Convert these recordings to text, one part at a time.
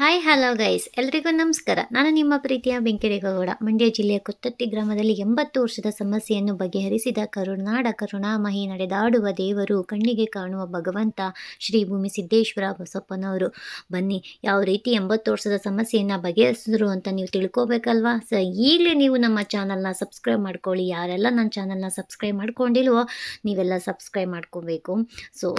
Hi hello guys ಎಲ್ರಿಗೂ ನಮಸ್ಕಾರ. ನಾನು ನಿಮ್ಮ ಪ್ರೀತಿಯ ಬೆಂಕಿರೇಗೌಡ ಮಂಡ್ಯ ಜಿಲ್ಲೆಯ ಕೊತ್ತತ್ತಿ ಗ್ರಾಮದಲ್ಲಿ ಎಂಬತ್ತು ವರ್ಷದ ಸಮಸ್ಯೆಯನ್ನು ಬಗೆಹರಿಸಿದ ಕರುಣಾಡ ಕರುಣಾಮಹಿ ನಡೆದಾಡುವ ದೇವರು ಕಣ್ಣಿಗೆ ಕಾಣುವ ಭಗವಂತ ಶ್ರೀ ಭೂಮಿ ಸಿದ್ದೇಶ್ವರ ಬಸಪ್ಪನವರು. ಬನ್ನಿ, ಯಾವ ರೀತಿ ಎಂಬತ್ತು ವರ್ಷದ ಸಮಸ್ಯೆಯನ್ನು ಬಗೆಹರಿಸಿದ್ರು ಅಂತ ನೀವು ತಿಳ್ಕೋಬೇಕಲ್ವಾ? ಸ ಈಗಲೇ ನೀವು ನಮ್ಮ ಚಾನಲ್ನ ಸಬ್ಸ್ಕ್ರೈಬ್ ಮಾಡ್ಕೊಳ್ಳಿ. ಯಾರೆಲ್ಲ ನನ್ನ ಚಾನಲ್ನ ಸಬ್ಸ್ಕ್ರೈಬ್ ಮಾಡ್ಕೊಂಡಿಲ್ವೋ, ನೀವೆಲ್ಲ ಸಬ್ಸ್ಕ್ರೈಬ್ ಮಾಡ್ಕೋಬೇಕು. So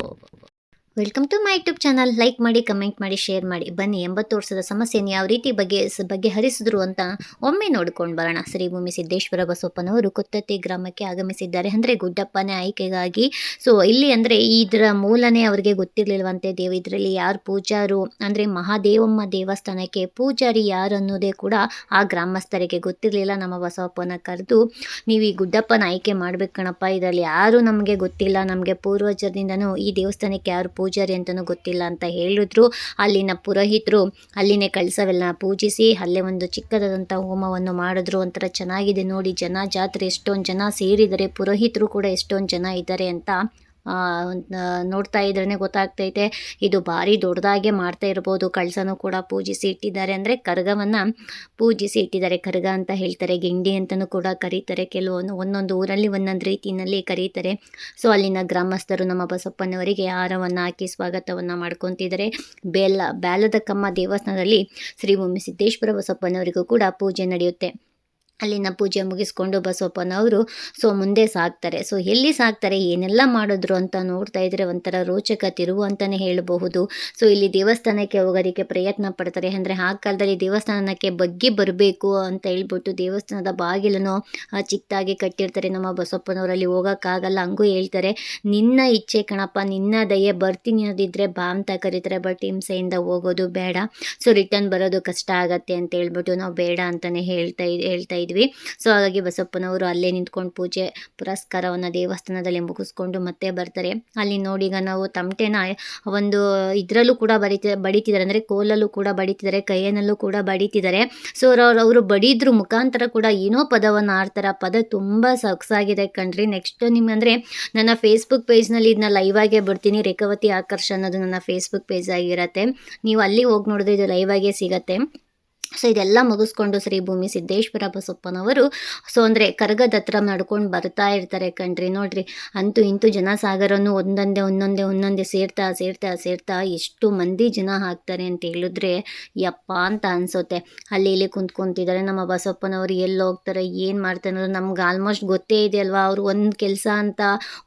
welcome to my YouTube channel like ಮಾಡಿ ಕಮೆಂಟ್ ಮಾಡಿ ಶೇರ್ ಮಾಡಿ. ಬನ್ನಿ, ಎಂಬತ್ತು ವರ್ಷದ ಸಮಸ್ಯೆಯನ್ನು ಯಾವ ರೀತಿ ಬಗೆ ಬಗೆಹರಿಸಿದ್ರು ಅಂತ ಒಮ್ಮೆ ನೋಡ್ಕೊಂಡು ಬರೋಣ. ಶ್ರೀಭೂಮಿ ಸಿದ್ದೇಶ್ವರ ಬಸಪ್ಪನವರು ಕೊತ್ತತಿ ಗ್ರಾಮಕ್ಕೆ ಆಗಮಿಸಿದ್ದಾರೆ. ಅಂದರೆ ಗುಡ್ಡಪ್ಪನೇ ಆಯ್ಕೆಗಾಗಿ. ಸೊ ಇಲ್ಲಿ ಅಂದರೆ ಇದರ ಮೂಲನೇ ಅವರಿಗೆ ಗೊತ್ತಿರಲಿಲ್ವಂತೆ ದೇವ. ಇದರಲ್ಲಿ ಯಾರು ಪೂಜಾರು ಅಂದರೆ ಮಹಾದೇವಮ್ಮ ದೇವಸ್ಥಾನಕ್ಕೆ ಪೂಜಾರಿ ಯಾರು ಅನ್ನೋದೇ ಕೂಡ ಆ ಗ್ರಾಮಸ್ಥರಿಗೆ ಗೊತ್ತಿರಲಿಲ್ಲ. ನಮ್ಮ ಬಸವಪ್ಪನ ಕರೆದು, ನೀವು ಈ ಗುಡ್ಡಪ್ಪನ ಆಯ್ಕೆ ಮಾಡ್ಬೇಕು ಕಣಪ್ಪ. ಇದರಲ್ಲಿ ಯಾರು ನಮಗೆ ಗೊತ್ತಿಲ್ಲ. ನಮಗೆ ಪೂರ್ವಜರಿಂದನೂ ಈ ದೇವಸ್ಥಾನಕ್ಕೆ ಯಾರು ಪೂಜಾರಿ ಅಂತಲೂ ಗೊತ್ತಿಲ್ಲ ಅಂತ ಹೇಳಿದ್ರು. ಅಲ್ಲಿನ ಪುರೋಹಿತರು ಅಲ್ಲಿನೇ ಕಳಸವೆಲ್ಲ ಪೂಜಿಸಿ, ಅಲ್ಲೇ ಒಂದು ಚಿಕ್ಕದಾದಂಥ ಹೋಮವನ್ನು ಮಾಡಿದ್ರು. ಒಂಥರ ಚೆನ್ನಾಗಿದೆ ನೋಡಿ. ಜನ ಜಾತ್ರೆ ಎಷ್ಟೊಂದು ಜನ ಸೇರಿದರೆ, ಪುರೋಹಿತರು ಕೂಡ ಎಷ್ಟೊಂದು ಜನ ಇದ್ದಾರೆ ಅಂತ ನೋಡ್ತಾ ಇದ್ರೇ ಗೊತ್ತಾಗ್ತೈತೆ. ಇದು ಭಾರಿ ದೊಡ್ಡದಾಗೆ ಮಾಡ್ತಾ ಇರ್ಬೋದು. ಕಳಸನೂ ಕೂಡ ಪೂಜಿಸಿ ಇಟ್ಟಿದ್ದಾರೆ. ಅಂದರೆ ಕರ್ಗವನ್ನು ಪೂಜಿಸಿ ಇಟ್ಟಿದ್ದಾರೆ. ಕರ್ಗ ಅಂತ ಹೇಳ್ತಾರೆ. ಗಿಂಡಿ ಅಂತಲೂ ಕೂಡ ಕರೀತಾರೆ. ಕೆಲವೊಂದು ಒಂದೊಂದು ಊರಲ್ಲಿ ಒಂದೊಂದು ರೀತಿಯಲ್ಲಿ ಕರೀತಾರೆ. ಸೊ ಅಲ್ಲಿನ ಗ್ರಾಮಸ್ಥರು ನಮ್ಮ ಬಸಪ್ಪನವರಿಗೆ ಹಾರವನ್ನು ಹಾಕಿ ಸ್ವಾಗತವನ್ನು ಮಾಡ್ಕೊತಿದ್ದಾರೆ. ಬೇಲ, ಬ್ಯಾಲದ ಕಮ್ಮ ದೇವಸ್ಥಾನದಲ್ಲಿ ಶ್ರೀ ಭೂಮಿ ಸಿದ್ದೇಶ್ವರ ಬಸಪ್ಪನವರಿಗೂ ಕೂಡ ಪೂಜೆ ನಡೆಯುತ್ತೆ. ಅಲ್ಲಿನ ಪೂಜೆ ಮುಗಿಸ್ಕೊಂಡು ಬಸವಪ್ಪನವರು, ಸೊ ಮುಂದೆ ಸಾಕ್ತಾರೆ ಸೊ ಎಲ್ಲಿ ಸಾಕ್ತಾರೆ ಏನೆಲ್ಲ ಮಾಡಿದ್ರು ಅಂತ ನೋಡ್ತಾ ಇದ್ರೆ ಒಂಥರ ರೋಚಕ ತಿರುವು ಅಂತಲೇ ಹೇಳಬಹುದು. ಸೊ ಇಲ್ಲಿ ದೇವಸ್ಥಾನಕ್ಕೆ ಹೋಗೋದಕ್ಕೆ ಪ್ರಯತ್ನ ಪಡ್ತಾರೆ. ಅಂದರೆ ಆ ಕಾಲದಲ್ಲಿ ದೇವಸ್ಥಾನಕ್ಕೆ ಬಗ್ಗಿ ಬರಬೇಕು ಅಂತ ಹೇಳ್ಬಿಟ್ಟು ದೇವಸ್ಥಾನದ ಬಾಗಿಲನ್ನು ಚಿಕ್ಕದಾಗಿ ಕಟ್ಟಿರ್ತಾರೆ. ನಮ್ಮ ಬಸವಪ್ಪನವರಲ್ಲಿ ಹೋಗೋಕ್ಕಾಗಲ್ಲ, ಹಂಗೂ ಹೇಳ್ತಾರೆ. ನಿನ್ನ ಇಚ್ಛೆ ಕಣಪ್ಪ, ನಿನ್ನ ದಯೆ, ಬರ್ತೀನಿ ಅನ್ನೋದಿದ್ರೆ ಬಾ ಅಂತ ಕರೀತಾರೆ. ಬಟ್ ಹಿಂಸೆಯಿಂದ ಹೋಗೋದು ಬೇಡ. ಸೊ ರಿಟರ್ನ್ ಬರೋದು ಕಷ್ಟ ಆಗತ್ತೆ ಅಂತ ಹೇಳ್ಬಿಟ್ಟು ನಾವು ಬೇಡ ಅಂತಲೇ ಹೇಳ್ತಾ ಹೇಳ್ತಾ ಇದ್ವಿ ಇದ್ವಿ ಸೊ ಹಾಗಾಗಿ ಬಸಪ್ಪನವರು ಅಲ್ಲೇ ನಿಂತ್ಕೊಂಡು ಪೂಜೆ, ಪುರಸ್ಕಾರವನ್ನು ದೇವಸ್ಥಾನದಲ್ಲಿ ಮುಗಿಸ್ಕೊಂಡು ಮತ್ತೆ ಬರ್ತಾರೆ. ಅಲ್ಲಿ ನೋಡಿ ಈಗ ನಾವು ತಮಟೆನ, ಒಂದು ಇದರಲ್ಲೂ ಕೂಡ ಬರಿತ, ಬಡಿತಿದ್ದಾರೆ. ಅಂದರೆ ಕೋಲಲ್ಲೂ ಕೂಡ ಬಡಿತಿದ್ದಾರೆ, ಕೈಯನಲ್ಲೂ ಕೂಡ ಬಡಿತಿದ್ದಾರೆ. ಸೊ ಅವ್ರು, ಅವರು ಬಡಿದ್ರ ಮುಖಾಂತರ ಕೂಡ ಏನೋ ಪದವನ್ನು ಆಡ್ತಾರೆ. ಆ ಪದ ತುಂಬ ಸೊಗಸಾಗಿದೆ ಕಣ್ರಿ. ನೆಕ್ಸ್ಟ್ ನಿಮ್ಗೆ ನನ್ನ ಫೇಸ್ಬುಕ್ ಪೇಜ್ನಲ್ಲಿ ಇದನ್ನ ಲೈವ್ ಆಗೇ ಬಿಡ್ತೀನಿ. ರೇಖಾವತಿ ಆಕರ್ಷ ಅನ್ನೋದು ನನ್ನ ಫೇಸ್ಬುಕ್ ಪೇಜ್ ಆಗಿರತ್ತೆ. ನೀವು ಅಲ್ಲಿ ಹೋಗಿ ನೋಡಿದ್ರೆ ಇದು ಲೈವ್ ಆಗೇ ಸಿಗತ್ತೆ. ಸೊ ಇದೆಲ್ಲ ಮುಗಿಸ್ಕೊಂಡು ಶ್ರೀ ಭೂಮಿ ಸಿದ್ದೇಶ್ವರ ಬಸಪ್ಪನವರು ಸೊ ಅಂದರೆ ಕರಗದ ಹತ್ರ ನಡ್ಕೊಂಡು ಬರ್ತಾ ಇರ್ತಾರೆ ಕಣ್ರಿ. ನೋಡ್ರಿ, ಅಂತೂ ಇಂತೂ ಜನಸಾಗರನ್ನು ಒಂದೊಂದೇ ಒಂದೊಂದೇ ಒಂದೊಂದೇ ಸೇರ್ತಾ ಸೇರ್ತಾ ಸೇರ್ತಾ ಎಷ್ಟು ಮಂದಿ ಜನ ಹಾಕ್ತಾರೆ ಅಂತ ಹೇಳಿದ್ರೆ ಯಪ್ಪ ಅಂತ ಅನ್ಸುತ್ತೆ. ಅಲ್ಲಿ ಇಲ್ಲಿ ಕುಂತ್ಕೊಂತಿದ್ದಾರೆ ನಮ್ಮ ಬಸಪ್ಪನವರು, ಎಲ್ಲಿ ಹೋಗ್ತಾರೆ, ಏನು ಮಾಡ್ತಾರೆ ಅನ್ನೋದು ನಮ್ಗೆ ಆಲ್ಮೋಸ್ಟ್ ಗೊತ್ತೇ ಇದೆ ಅಲ್ವಾ? ಅವರು ಒಂದು ಕೆಲಸ ಅಂತ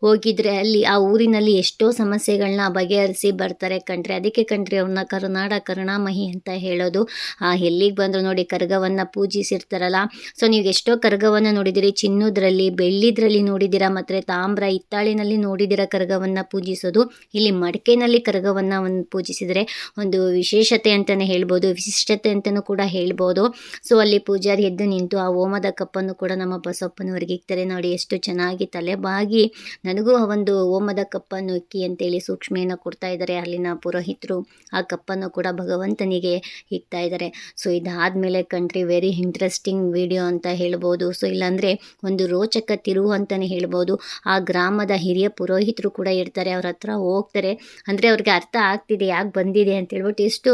ಹೋಗಿದ್ರೆ ಅಲ್ಲಿ ಆ ಊರಿನಲ್ಲಿ ಎಷ್ಟೋ ಸಮಸ್ಯೆಗಳನ್ನ ಬಗೆಹರಿಸಿ ಬರ್ತಾರೆ ಕಣ್ರಿ. ಅದಕ್ಕೆ ಕಣ್ರಿ ಅವ್ರನ್ನ ಕರುನಾಡ ಕರುಣಾಮಹಿ ಅಂತ ಹೇಳೋದು. ಆ ಎಲ್ಲಿ ಬಂದರು ನೋಡಿ ಕರ್ಗವನ್ನು ಪೂಜಿಸಿರ್ತಾರಲ್ಲ. ಸೊ ನೀವು ಎಷ್ಟೋ ಕರ್ಗವನ್ನು ನೋಡಿದಿರಿ. ಚಿನ್ನದ್ರಲ್ಲಿ, ಬೆಳ್ಳಿದ್ರಲ್ಲಿ ನೋಡಿದಿರ ಮತ್ತು ತಾಮ್ರ ಹಿತ್ತಾಳಿನಲ್ಲಿ ನೋಡಿದಿರ ಕರ್ಗವನ್ನು ಪೂಜಿಸೋದು. ಇಲ್ಲಿ ಮಡಿಕೆನಲ್ಲಿ ಕರ್ಗವನ್ನು ಒಂದು ಪೂಜಿಸಿದರೆ ಒಂದು ವಿಶೇಷತೆ ಅಂತಾನೆ ಹೇಳ್ಬೋದು, ವಿಶಿಷ್ಟತೆ ಅಂತಲೂ ಕೂಡ ಹೇಳ್ಬೋದು. ಸೊ ಅಲ್ಲಿ ಪೂಜಾರಿ ಎದ್ದು ನಿಂತು ಆ ಓಮದ ಕಪ್ಪನ್ನು ಕೂಡ ನಮ್ಮ ಬಸಪ್ಪನವರಿಗೆ ಇಕ್ತಾರೆ. ನೋಡಿ ಎಷ್ಟು ಚೆನ್ನಾಗಿ ತಲೆಬಾಗಿ ನನಗೂ ಆ ಒಂದು ಓಮದ ಕಪ್ಪನ್ನು ಇಕ್ಕಿ ಅಂತೇಳಿ ಸೂಕ್ಷ್ಮೆಯನ್ನು ಕೊಡ್ತಾ ಇದ್ದಾರೆ. ಅಲ್ಲಿನ ಪುರೋಹಿತರು ಆ ಕಪ್ಪನ್ನು ಕೂಡ ಭಗವಂತನಿಗೆ ಇಕ್ತಾ ಇದ್ದಾರೆ. ಸೊ ಇದಾದಮೇಲೆ ಕಂಡ್ರಿ ವೆರಿ ಇಂಟ್ರೆಸ್ಟಿಂಗ್ ವಿಡಿಯೋ ಅಂತ ಹೇಳ್ಬೋದು. ಸೊ ಇಲ್ಲಾಂದರೆ ಒಂದು ರೋಚಕ ತಿರುವು ಅಂತಲೇ ಹೇಳ್ಬೋದು. ಆ ಗ್ರಾಮದ ಹಿರಿಯ ಪುರೋಹಿತರು ಕೂಡ ಇರ್ತಾರೆ, ಅವ್ರ ಹತ್ರ ಹೋಗ್ತಾರೆ. ಅಂದರೆ ಅವ್ರಿಗೆ ಅರ್ಥ ಆಗ್ತಿದೆ, ಯಾಕೆ ಬಂದಿದೆ ಅಂತ ಹೇಳ್ಬಿಟ್ಟು ಎಷ್ಟು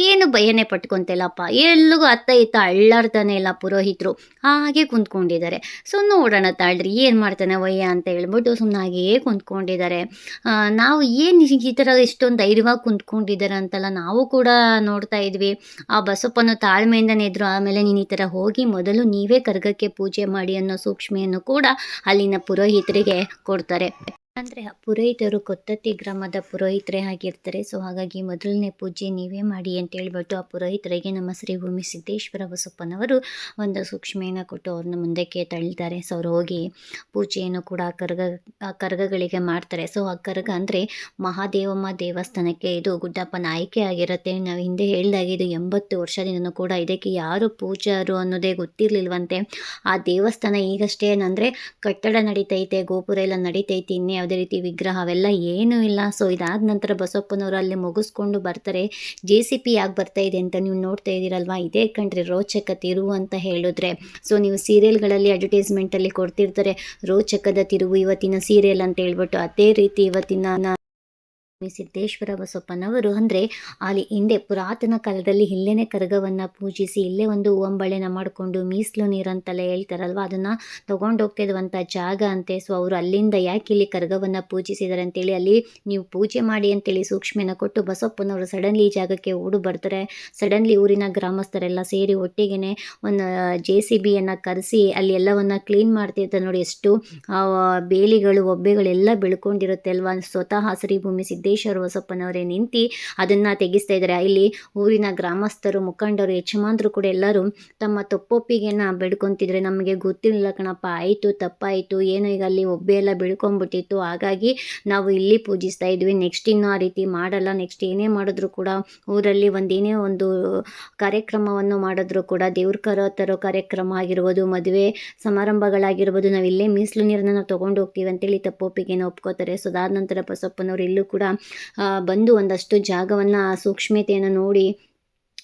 ಏನು ಭಯನೇ ಪಟ್ಕೊತಿಲ್ಲಪ್ಪ ಎಲ್ಲಿಗೂ ಅತ್ತ ಇತ್ತ ಅಳ್ಳಾಡ್ತಾನೆ ಇಲ್ಲ ಪುರೋಹಿತರು. ಹಾಗೆ ಕುಂತ್ಕೊಂಡಿದ್ದಾರೆ. ಸೊ ನೋಡೋಣ ತಾಳ್ರಿ, ಏನು ಮಾಡ್ತಾನೆ ವಯ್ಯ ಅಂತ ಹೇಳ್ಬಿಟ್ಟು ಸುಮ್ಮನೆ ಹಾಗೇ ಕುಂತ್ಕೊಂಡಿದ್ದಾರೆ ನಾವು ಏನು ಈ ಥರ ಇಷ್ಟೊಂದು ಧೈರ್ಯವಾಗಿ ಕುಂತ್ಕೊಂಡಿದ್ದಾರೆ ಅಂತಲ್ಲ ನಾವು ಕೂಡ ನೋಡ್ತಾ ಇದ್ವಿ. ಆ ಬಸಪ್ಪನ ತಾಳ್ಮೆಯಿಂದನೇ ಇದ್ರು ಆಮೇಲೆ ನೀನು ಈ ಥರ ಹೋಗಿ ಮೊದಲು ನೀವೇ ಕರ್ಗಕ್ಕೆ ಪೂಜೆ ಮಾಡಿ ಅನ್ನೋ ಸೂಕ್ಷ್ಮೆಯನ್ನು ಕೂಡ ಅಲ್ಲಿನ ಪುರೋಹಿತರಿಗೆ ಕೊಡ್ತಾರೆ. ಅಂದರೆ ಪುರೋಹಿತರು ಕೊತ್ತತ್ತಿ ಗ್ರಾಮದ ಪುರೋಹಿತರೇ ಆಗಿರ್ತಾರೆ. ಸೊ ಹಾಗಾಗಿ ಮೊದಲನೇ ಪೂಜೆ ನೀವೇ ಮಾಡಿ ಅಂತ ಹೇಳ್ಬಿಟ್ಟು ಆ ಪುರೋಹಿತರಿಗೆ ನಮ್ಮ ಶ್ರೀ ಭೂಮಿ ಸಿದ್ದೇಶ್ವರ ಬಸಪ್ಪನವರು ಒಂದು ಸೂಕ್ಷ್ಮೆಯನ್ನು ಕೊಟ್ಟು ಅವ್ರನ್ನ ಮುಂದಕ್ಕೆ ತಳ್ಳಿದ್ದಾರೆ. ಸೊ ಅವ್ರು ಹೋಗಿ ಪೂಜೆಯನ್ನು ಕೂಡ ಕರ್ಗ, ಆ ಕರ್ಗಗಳಿಗೆ ಮಾಡ್ತಾರೆ. ಸೊ ಆ ಕರ್ಗ ಅಂದರೆ ಮಹಾದೇವಮ್ಮ ದೇವಸ್ಥಾನಕ್ಕೆ ಇದು ಗುಡ್ಡಪ್ಪನ ಆಯ್ಕೆ ಆಗಿರುತ್ತೆ. ನಾವು ಹಿಂದೆ ಹೇಳಿದಾಗ ಇದು ಎಂಬತ್ತು ವರ್ಷದಿಂದ ಕೂಡ ಇದಕ್ಕೆ ಯಾರು ಪೂಜಾರು ಅನ್ನೋದೇ ಗೊತ್ತಿರಲಿಲ್ವಂತೆ. ಆ ದೇವಸ್ಥಾನ ಈಗಷ್ಟೇ ಏನಂದರೆ ಕಟ್ಟಡ ನಡೀತೈತೆ, ಗೋಪುರ ಎಲ್ಲ ನಡೀತೈತೆ, ಇನ್ನೇ ಯಾವುದೇ ರೀತಿ ವಿಗ್ರಹ ಅವೆಲ್ಲ ಏನೂ ಇಲ್ಲ. ಸೊ ಇದಾದ ನಂತರ ಬಸಪ್ಪನವರು ಅಲ್ಲಿ ಮುಗಿಸ್ಕೊಂಡು ಬರ್ತಾರೆ. ಜೆ ಸಿ ಪಿ ಯಾಕೆ ಬರ್ತಾ ಇದೆ ಅಂತ ನೀವು ನೋಡ್ತಾ ಇದ್ದೀರಲ್ವಾ? ಇದೇ ಕಂಡ್ರಿ ರೋಚಕ ತಿರುವು ಅಂತ ಹೇಳಿದ್ರೆ. ಸೊ ನೀವು ಸೀರಿಯಲ್ಗಳಲ್ಲಿ ಅಡ್ವರ್ಟೈಸ್ಮೆಂಟಲ್ಲಿ ಕೊಡ್ತಿರ್ತಾರೆ. ರೋಚಕದ ತಿರುವು ಇವತ್ತಿನ ಸೀರಿಯಲ್ ಅಂತ ಹೇಳ್ಬಿಟ್ಟು ಅದೇ ರೀತಿ ಇವತ್ತಿನ ಸಿದ್ದೇಶ್ವರ ಬಸಪ್ಪನವರು ಅಂದರೆ ಅಲ್ಲಿ ಹಿಂದೆ ಪುರಾತನ ಕಾಲದಲ್ಲಿ ಇಲ್ಲೇನೆ ಕರಗವನ್ನು ಪೂಜಿಸಿ ಇಲ್ಲೇ ಒಂದು ಹೂವಂಬಳೆನ ಮಾಡಿಕೊಂಡು ಮೀಸಲು ನೀರಂತೆಲ್ಲ ಹೇಳ್ತಾರಲ್ವ? ಅದನ್ನು ತೊಗೊಂಡು ಹೋಗ್ತಿರುವಂಥ ಜಾಗ ಅಂತೆ. ಸೊ ಅವರು ಅಲ್ಲಿಂದ ಯಾಕೆ ಇಲ್ಲಿ ಕರಗವನ್ನು ಪೂಜಿಸಿದ್ದಾರೆ ಅಂತೇಳಿ ಅಲ್ಲಿ ನೀವು ಪೂಜೆ ಮಾಡಿ ಅಂತೇಳಿ ಸೂಕ್ಷ್ಮೆನ ಕೊಟ್ಟು ಬಸಪ್ಪನವರು ಸಡನ್ಲಿ ಈ ಜಾಗಕ್ಕೆ ಓಡು ಬರ್ತಾರೆ. ಸಡನ್ಲಿ ಊರಿನ ಗ್ರಾಮಸ್ಥರೆಲ್ಲ ಸೇರಿ ಒಟ್ಟಿಗೆ ಒಂದು ಜೆ ಸಿ ಬಿಯನ್ನು ಕರೆಸಿ ಅಲ್ಲಿ ಎಲ್ಲವನ್ನು ಕ್ಲೀನ್ ಮಾಡ್ತಿರ್ತಾರೆ ನೋಡಿ. ಎಷ್ಟು ಬೇಲಿಗಳು, ಒಬ್ಬೆಗಳೆಲ್ಲ ಬೆಳ್ಕೊಂಡಿರುತ್ತೆ ಅಲ್ವಾ? ಸ್ವತಃ ಹಸಿರಿ ಭೂಮಿ ಸಿದ್ದೇಶ್ವರ ಹೊಸಪ್ಪನವರೇ ನಿಂತು ಅದನ್ನು ತೆಗೆಸ್ತಾ ಇದ್ದಾರೆ. ಇಲ್ಲಿ ಊರಿನ ಗ್ರಾಮಸ್ಥರು, ಮುಖಂಡರು, ಯಜಮಾನ್ರು ಕೂಡ ಎಲ್ಲರೂ ತಮ್ಮ ತಪ್ಪೊಪ್ಪಿಗೆನ ಬೆಳ್ಕೊತಿದ್ರೆ ನಮಗೆ ಗೊತ್ತಿರಲಿಲ್ಲ ಕಣಪ್ಪ. ಆಯಿತು, ತಪ್ಪಾಯಿತು, ಏನೋ ಈಗ ಅಲ್ಲಿ ಒಬ್ಬೆ ಎಲ್ಲ ಹಾಗಾಗಿ ನಾವು ಇಲ್ಲಿ ಪೂಜಿಸ್ತಾ ಇದ್ವಿ. ನೆಕ್ಸ್ಟ್ ಇನ್ನೂ ಆ ರೀತಿ ಮಾಡಲ್ಲ. ನೆಕ್ಸ್ಟ್ ಏನೇ ಮಾಡಿದ್ರು ಕೂಡ ಊರಲ್ಲಿ ಒಂದೇನೇ ಒಂದು ಕಾರ್ಯಕ್ರಮವನ್ನು ಮಾಡಿದ್ರು ಕೂಡ ದೇವ್ರ ಕರ ತರೋ ಕಾರ್ಯಕ್ರಮ ಆಗಿರ್ಬೋದು, ಮದುವೆ ಸಮಾರಂಭಗಳಾಗಿರ್ಬೋದು, ನಾವು ಇಲ್ಲೇ ಮೀಸಲು ನೀರನ್ನ ನಾವು ತೊಗೊಂಡು ಹೋಗ್ತೀವಿ ಅಂತೇಳಿ ತಪ್ಪೊಪ್ಪಿಗೆನ ಒಪ್ಕೋತಾರೆ. ಸೊ ಅದಾದ ನಂತರ ಬಸಪ್ಪನವರು ಇಲ್ಲೂ ಕೂಡ ಬಂದು ಒಂದಷ್ಟು ಜಾಗವನ್ನು ಸೂಕ್ಷ್ಮತೆಯನ್ನು ನೋಡಿ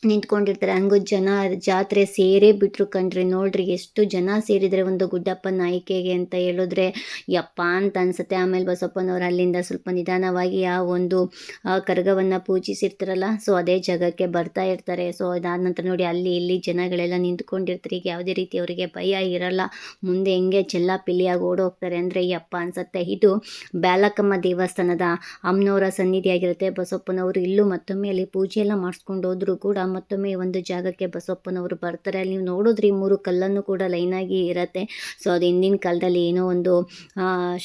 ನಿಂತ್ಕೊಂಡಿರ್ತಾರೆ. ಹಂಗೂ ಜನ ಜಾತ್ರೆ ಸೇರೇ ಬಿಟ್ರು ಕಣ್ರಿ. ನೋಡ್ರಿ ಎಷ್ಟು ಜನ ಸೇರಿದರೆ ಒಂದು ಗುಡ್ಡಪ್ಪನ ಆಯ್ಕೆಗೆ ಅಂತ ಹೇಳಿದ್ರೆ, ಯಪ್ಪ ಅಂತ ಅನ್ಸುತ್ತೆ. ಆಮೇಲೆ ಬಸಪ್ಪನವ್ರು ಅಲ್ಲಿಂದ ಸ್ವಲ್ಪ ನಿಧಾನವಾಗಿ ಆ ಒಂದು ಕರಗವನ್ನು ಪೂಜಿಸಿರ್ತಾರಲ್ಲ, ಸೊ ಅದೇ ಜಾಗಕ್ಕೆ ಬರ್ತಾ ಇರ್ತಾರೆ. ಸೊ ಅದಾದ ನಂತರ ನೋಡಿ ಅಲ್ಲಿ ಇಲ್ಲಿ ಜನಗಳೆಲ್ಲ ನಿಂತ್ಕೊಂಡಿರ್ತಾರೆ. ಈಗ ಯಾವುದೇ ರೀತಿ ಅವರಿಗೆ ಭಯ ಇರಲ್ಲ. ಮುಂದೆ ಹೆಂಗೆ ಚೆಲ್ಲಾಪಿಲ್ಲಿಯಾಗಿ ಓಡೋಗ್ತಾರೆ ಅಂದರೆ, ಯಪ್ಪ ಅನ್ಸುತ್ತೆ. ಇದು ಬ್ಯಾಲಕಮ್ಮ ದೇವಸ್ಥಾನದ ಅಮ್ಮನವರ ಸನ್ನಿಧಿಯಾಗಿರುತ್ತೆ ಬಸಪ್ಪನವರು ಇಲ್ಲೂ ಮತ್ತೊಮ್ಮೆ ಅಲ್ಲಿ ಪೂಜೆ ಎಲ್ಲ ಮಾಡಿಸ್ಕೊಂಡು ಹೋದ್ರು ಕೂಡ ಮತ್ತೊಮ್ಮೆ ಈ ಒಂದು ಜಾಗಕ್ಕೆ ಬಸವಪ್ಪನವರು ಬರ್ತಾರೆ. ಅಲ್ಲಿ ನೀವು ನೋಡಿದ್ರಿ ಮೂರು ಕಲ್ಲನ್ನು ಕೂಡ ಲೈನಾಗಿ ಇರತ್ತೆ. ಸೊ ಅದು ಹಿಂದಿನ ಕಾಲದಲ್ಲಿ ಏನೋ ಒಂದು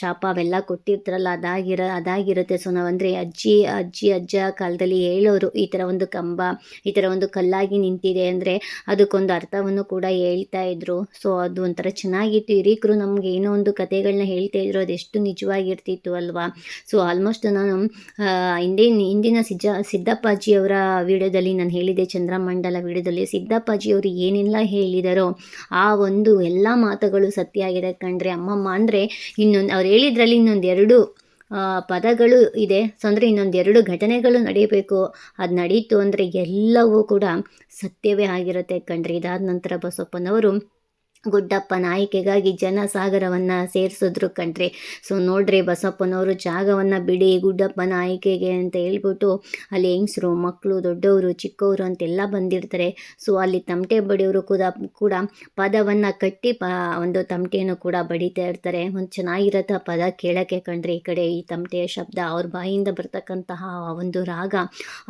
ಶಾಪ ಅವೆಲ್ಲ ಕೊಟ್ಟಿರ್ತಾರಲ್ಲ ಅದಾಗಿರ, ಅದಾಗಿರುತ್ತೆ. ಸೊ ನಾವಂದರೆ ಅಜ್ಜಿ ಅಜ್ಜಿ, ಅಜ್ಜ ಕಾಲದಲ್ಲಿ ಹೇಳೋರು ಈ ಥರ ಒಂದು ಕಂಬ, ಈ ಥರ ಒಂದು ಕಲ್ಲಾಗಿ ನಿಂತಿದೆ ಅಂದರೆ ಅದಕ್ಕೊಂದು ಅರ್ಥವನ್ನು ಕೂಡ ಹೇಳ್ತಾ ಇದ್ರು. ಸೊ ಅದು ಒಂಥರ ಚೆನ್ನಾಗಿತ್ತು. ಹಿರೀಕರು ನಮ್ಗೆ ಏನೋ ಒಂದು ಕಥೆಗಳನ್ನ ಹೇಳ್ತಾ ಇದ್ರು. ಅದೆಷ್ಟು ನಿಜವಾಗಿರ್ತಿತ್ತು ಅಲ್ವಾ? ಸೊ ಆಲ್ಮೋಸ್ಟ್ ನಾನು ಹಿಂದೆ, ಹಿಂದಿನ ಸಿಜ್ಜ ಸಿದ್ದಪ್ಪಾಜಿಯವರ ವಿಡಿಯೋದಲ್ಲಿ ನಾನು ಹೇಳಿದೆ ಚಂದ್ರಮಂಡಲ ವಿಡಿಯೋದಲ್ಲಿ ಸಿದ್ದಪ್ಪಾಜಿಯವರು ಏನೆಲ್ಲ ಹೇಳಿದರೋ ಆ ಒಂದು ಎಲ್ಲ ಮಾತುಗಳು ಸತ್ಯ ಆಗಿದೆ ಕಂಡ್ರೆ ಅಮ್ಮಮ್ಮ ಅಂದರೆ ಇನ್ನೊಂದು ಅವ್ರು ಹೇಳಿದ್ರಲ್ಲಿ ಇನ್ನೊಂದು ಎರಡು ಪದಗಳು ಇದೆ. ಸೊ ಅಂದರೆ ಇನ್ನೊಂದೆರಡು ಘಟನೆಗಳು ನಡೆಯಬೇಕು ಅದು ನಡೀತು ಅಂದರೆ ಎಲ್ಲವೂ ಕೂಡ ಸತ್ಯವೇ ಆಗಿರುತ್ತೆ ಕಣ್ರಿ. ಇದಾದ ನಂತರ ಬಸಪ್ಪನವರು ಗುಡ್ಡಪ್ಪನ ಆಯ್ಕೆಗಾಗಿ ಜನಸಾಗರವನ್ನು ಸೇರಿಸಿದ್ರು ಕಣ್ರಿ. ಸೊ ನೋಡ್ರಿ ಬಸಪ್ಪನವರು ಜಾಗವನ್ನು ಬಿಡಿ ಗುಡ್ಡಪ್ಪ ನಾಯಕಿಗೆ ಅಂತ ಹೇಳ್ಬಿಟ್ಟು ಅಲ್ಲಿ ಹೆಂಗಸರು ಮಕ್ಕಳು ದೊಡ್ಡವರು ಚಿಕ್ಕವರು ಅಂತೆಲ್ಲ ಬಂದಿರ್ತಾರೆ. ಸೊ ಅಲ್ಲಿ ತಮಟೆ ಬಡಿಯೋರು ಕೂಡ ಕೂಡ ಪದವನ್ನು ಕಟ್ಟಿ ಪ, ಒಂದು ತಮಟೆಯನ್ನು ಕೂಡ ಬಡಿತಾ ಇರ್ತಾರೆ. ಒಂದು ಚೆನ್ನಾಗಿರತ್ತೆ ಪದ ಕೇಳೋಕ್ಕೆ ಕಂಡ್ರಿ ಈ ಕಡೆ ಈ ತಮಟೆಯ ಶಬ್ದ. ಅವ್ರ ಬಾಯಿಂದ ಬರ್ತಕ್ಕಂತಹ ಒಂದು ರಾಗ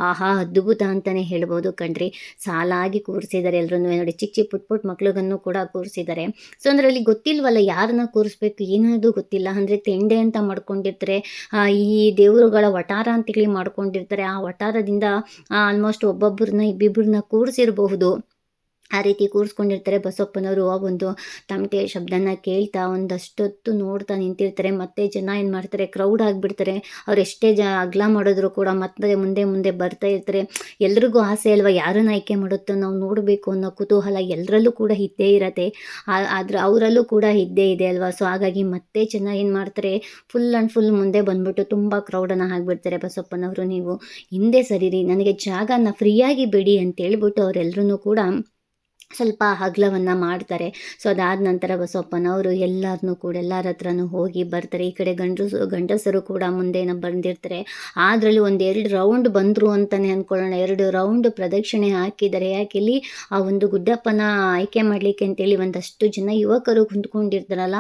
ಆಹಾ ಅದ್ಭುತ ಅಂತಲೇ ಹೇಳ್ಬೋದು ಕಣ್ರಿ. ಸಾಲಾಗಿ ಕೂರಿಸಿದ್ದಾರೆ ಎಲ್ಲರೂ ನೋಡಿ ಚಿಕ್ಕ ಚಿಕ್ಕ ಪುಟ್ ಪುಟ್ ಮಕ್ಳಿಗನ್ನು ಕೂಡ ಕೂರಿಸಿದ್ದಾರೆ ಸೊ ಅಂದರೆ ಅಲ್ಲಿ ಗೊತ್ತಿಲ್ವಲ್ಲ ಯಾರನ್ನ ಕೂರಿಸ್ಬೇಕು ಏನದು ಗೊತ್ತಿಲ್ಲ. ಅಂದರೆ ತೆಂಡೆ ಅಂತ ಮಾಡ್ಕೊಂಡಿರ್ತಾರೆ ಈ ದೇವರುಗಳ ವಟಾರ ಅಂತೇಳಿ ಮಾಡ್ಕೊಂಡಿರ್ತಾರೆ. ಆ ವಟಾರದಿಂದ ಆಲ್ಮೋಸ್ಟ್ ಒಬ್ಬೊಬ್ಬರನ್ನ ಇಬ್ಬಿಬ್ಬರನ್ನ ಕೂರಿಸಿರಬಹುದು. ಆ ರೀತಿ ಕೂರಿಸ್ಕೊಂಡಿರ್ತಾರೆ. ಬಸಪ್ಪನವರು ಆ ಒಂದು ತಮಟೆ ಶಬ್ದನ ಕೇಳ್ತಾ ಒಂದಷ್ಟೊತ್ತು ನೋಡ್ತಾ ನಿಂತಿರ್ತಾರೆ. ಮತ್ತೆ ಜನ ಏನು ಮಾಡ್ತಾರೆ? ಕ್ರೌಡ್ ಆಗಿಬಿಡ್ತಾರೆ. ಅವ್ರು ಎಷ್ಟೇ ಜ ಅಗ್ಲ ಮಾಡಿದ್ರು ಕೂಡ ಮತ್ತೆ ಮುಂದೆ ಮುಂದೆ ಬರ್ತಾ ಇರ್ತಾರೆ. ಎಲ್ರಿಗೂ ಆಸೆ ಅಲ್ವಾ? ಯಾರನ್ನು ಆಯ್ಕೆ ಮಾಡುತ್ತೋ ನಾವು ನೋಡಬೇಕು ಅನ್ನೋ ಕುತೂಹಲ ಎಲ್ಲರಲ್ಲೂ ಕೂಡ ಇದ್ದೇ ಇರತ್ತೆ. ಆದರೆ ಅವರಲ್ಲೂ ಕೂಡ ಇದ್ದೇ ಇದೆ ಅಲ್ವಾ? ಸೊ ಹಾಗಾಗಿ ಮತ್ತೆ ಜನ ಏನು ಮಾಡ್ತಾರೆ? ಫುಲ್ ಆ್ಯಂಡ್ ಫುಲ್ ಮುಂದೆ ಬಂದ್ಬಿಟ್ಟು ತುಂಬ ಕ್ರೌಡನ್ನು ಹಾಕ್ಬಿಡ್ತಾರೆ ಬಸಪ್ಪನವರು ನೀವು. ಹಿಂದೆ ಸರಿರಿ. ನನಗೆ ಜಾಗನ ಫ್ರೀಯಾಗಿ ಬಿಡಿ ಅಂತ ಹೇಳ್ಬಿಟ್ಟು ಅವರೆಲ್ಲರೂ ಕೂಡ ಸ್ವಲ್ಪ ಹಗ್ಲವನ್ನು ಮಾಡ್ತಾರೆ. ಸೊ ಅದಾದ ನಂತರ ಬಸವಪ್ಪನವರು ಎಲ್ಲರನ್ನೂ ಕೂಡ, ಎಲ್ಲರ ಹತ್ರನೂ ಹೋಗಿ ಬರ್ತಾರೆ. ಈ ಕಡೆ ಗಂಡಸು ಗಂಡಸರು ಕೂಡ ಮುಂದೇನ ಬಂದಿರ್ತಾರೆ. ಅದರಲ್ಲಿ ಒಂದು ಎರಡು ರೌಂಡ್ ಬಂದರು ಅಂತಲೇ ಅಂದ್ಕೊಳ್ಳೋಣ ಎರಡು ರೌಂಡ್ ಪ್ರದಕ್ಷಿಣೆ ಹಾಕಿದ್ದಾರೆ. ಯಾಕೆ ಇಲ್ಲಿ ಆ ಒಂದು ಗುಡ್ಡಪ್ಪನ ಆಯ್ಕೆ ಮಾಡಲಿಕ್ಕೆ ಅಂತೇಳಿ ಒಂದಷ್ಟು ಜನ ಯುವಕರು ಕುಂತ್ಕೊಂಡಿರ್ತಾರಲ್ಲ,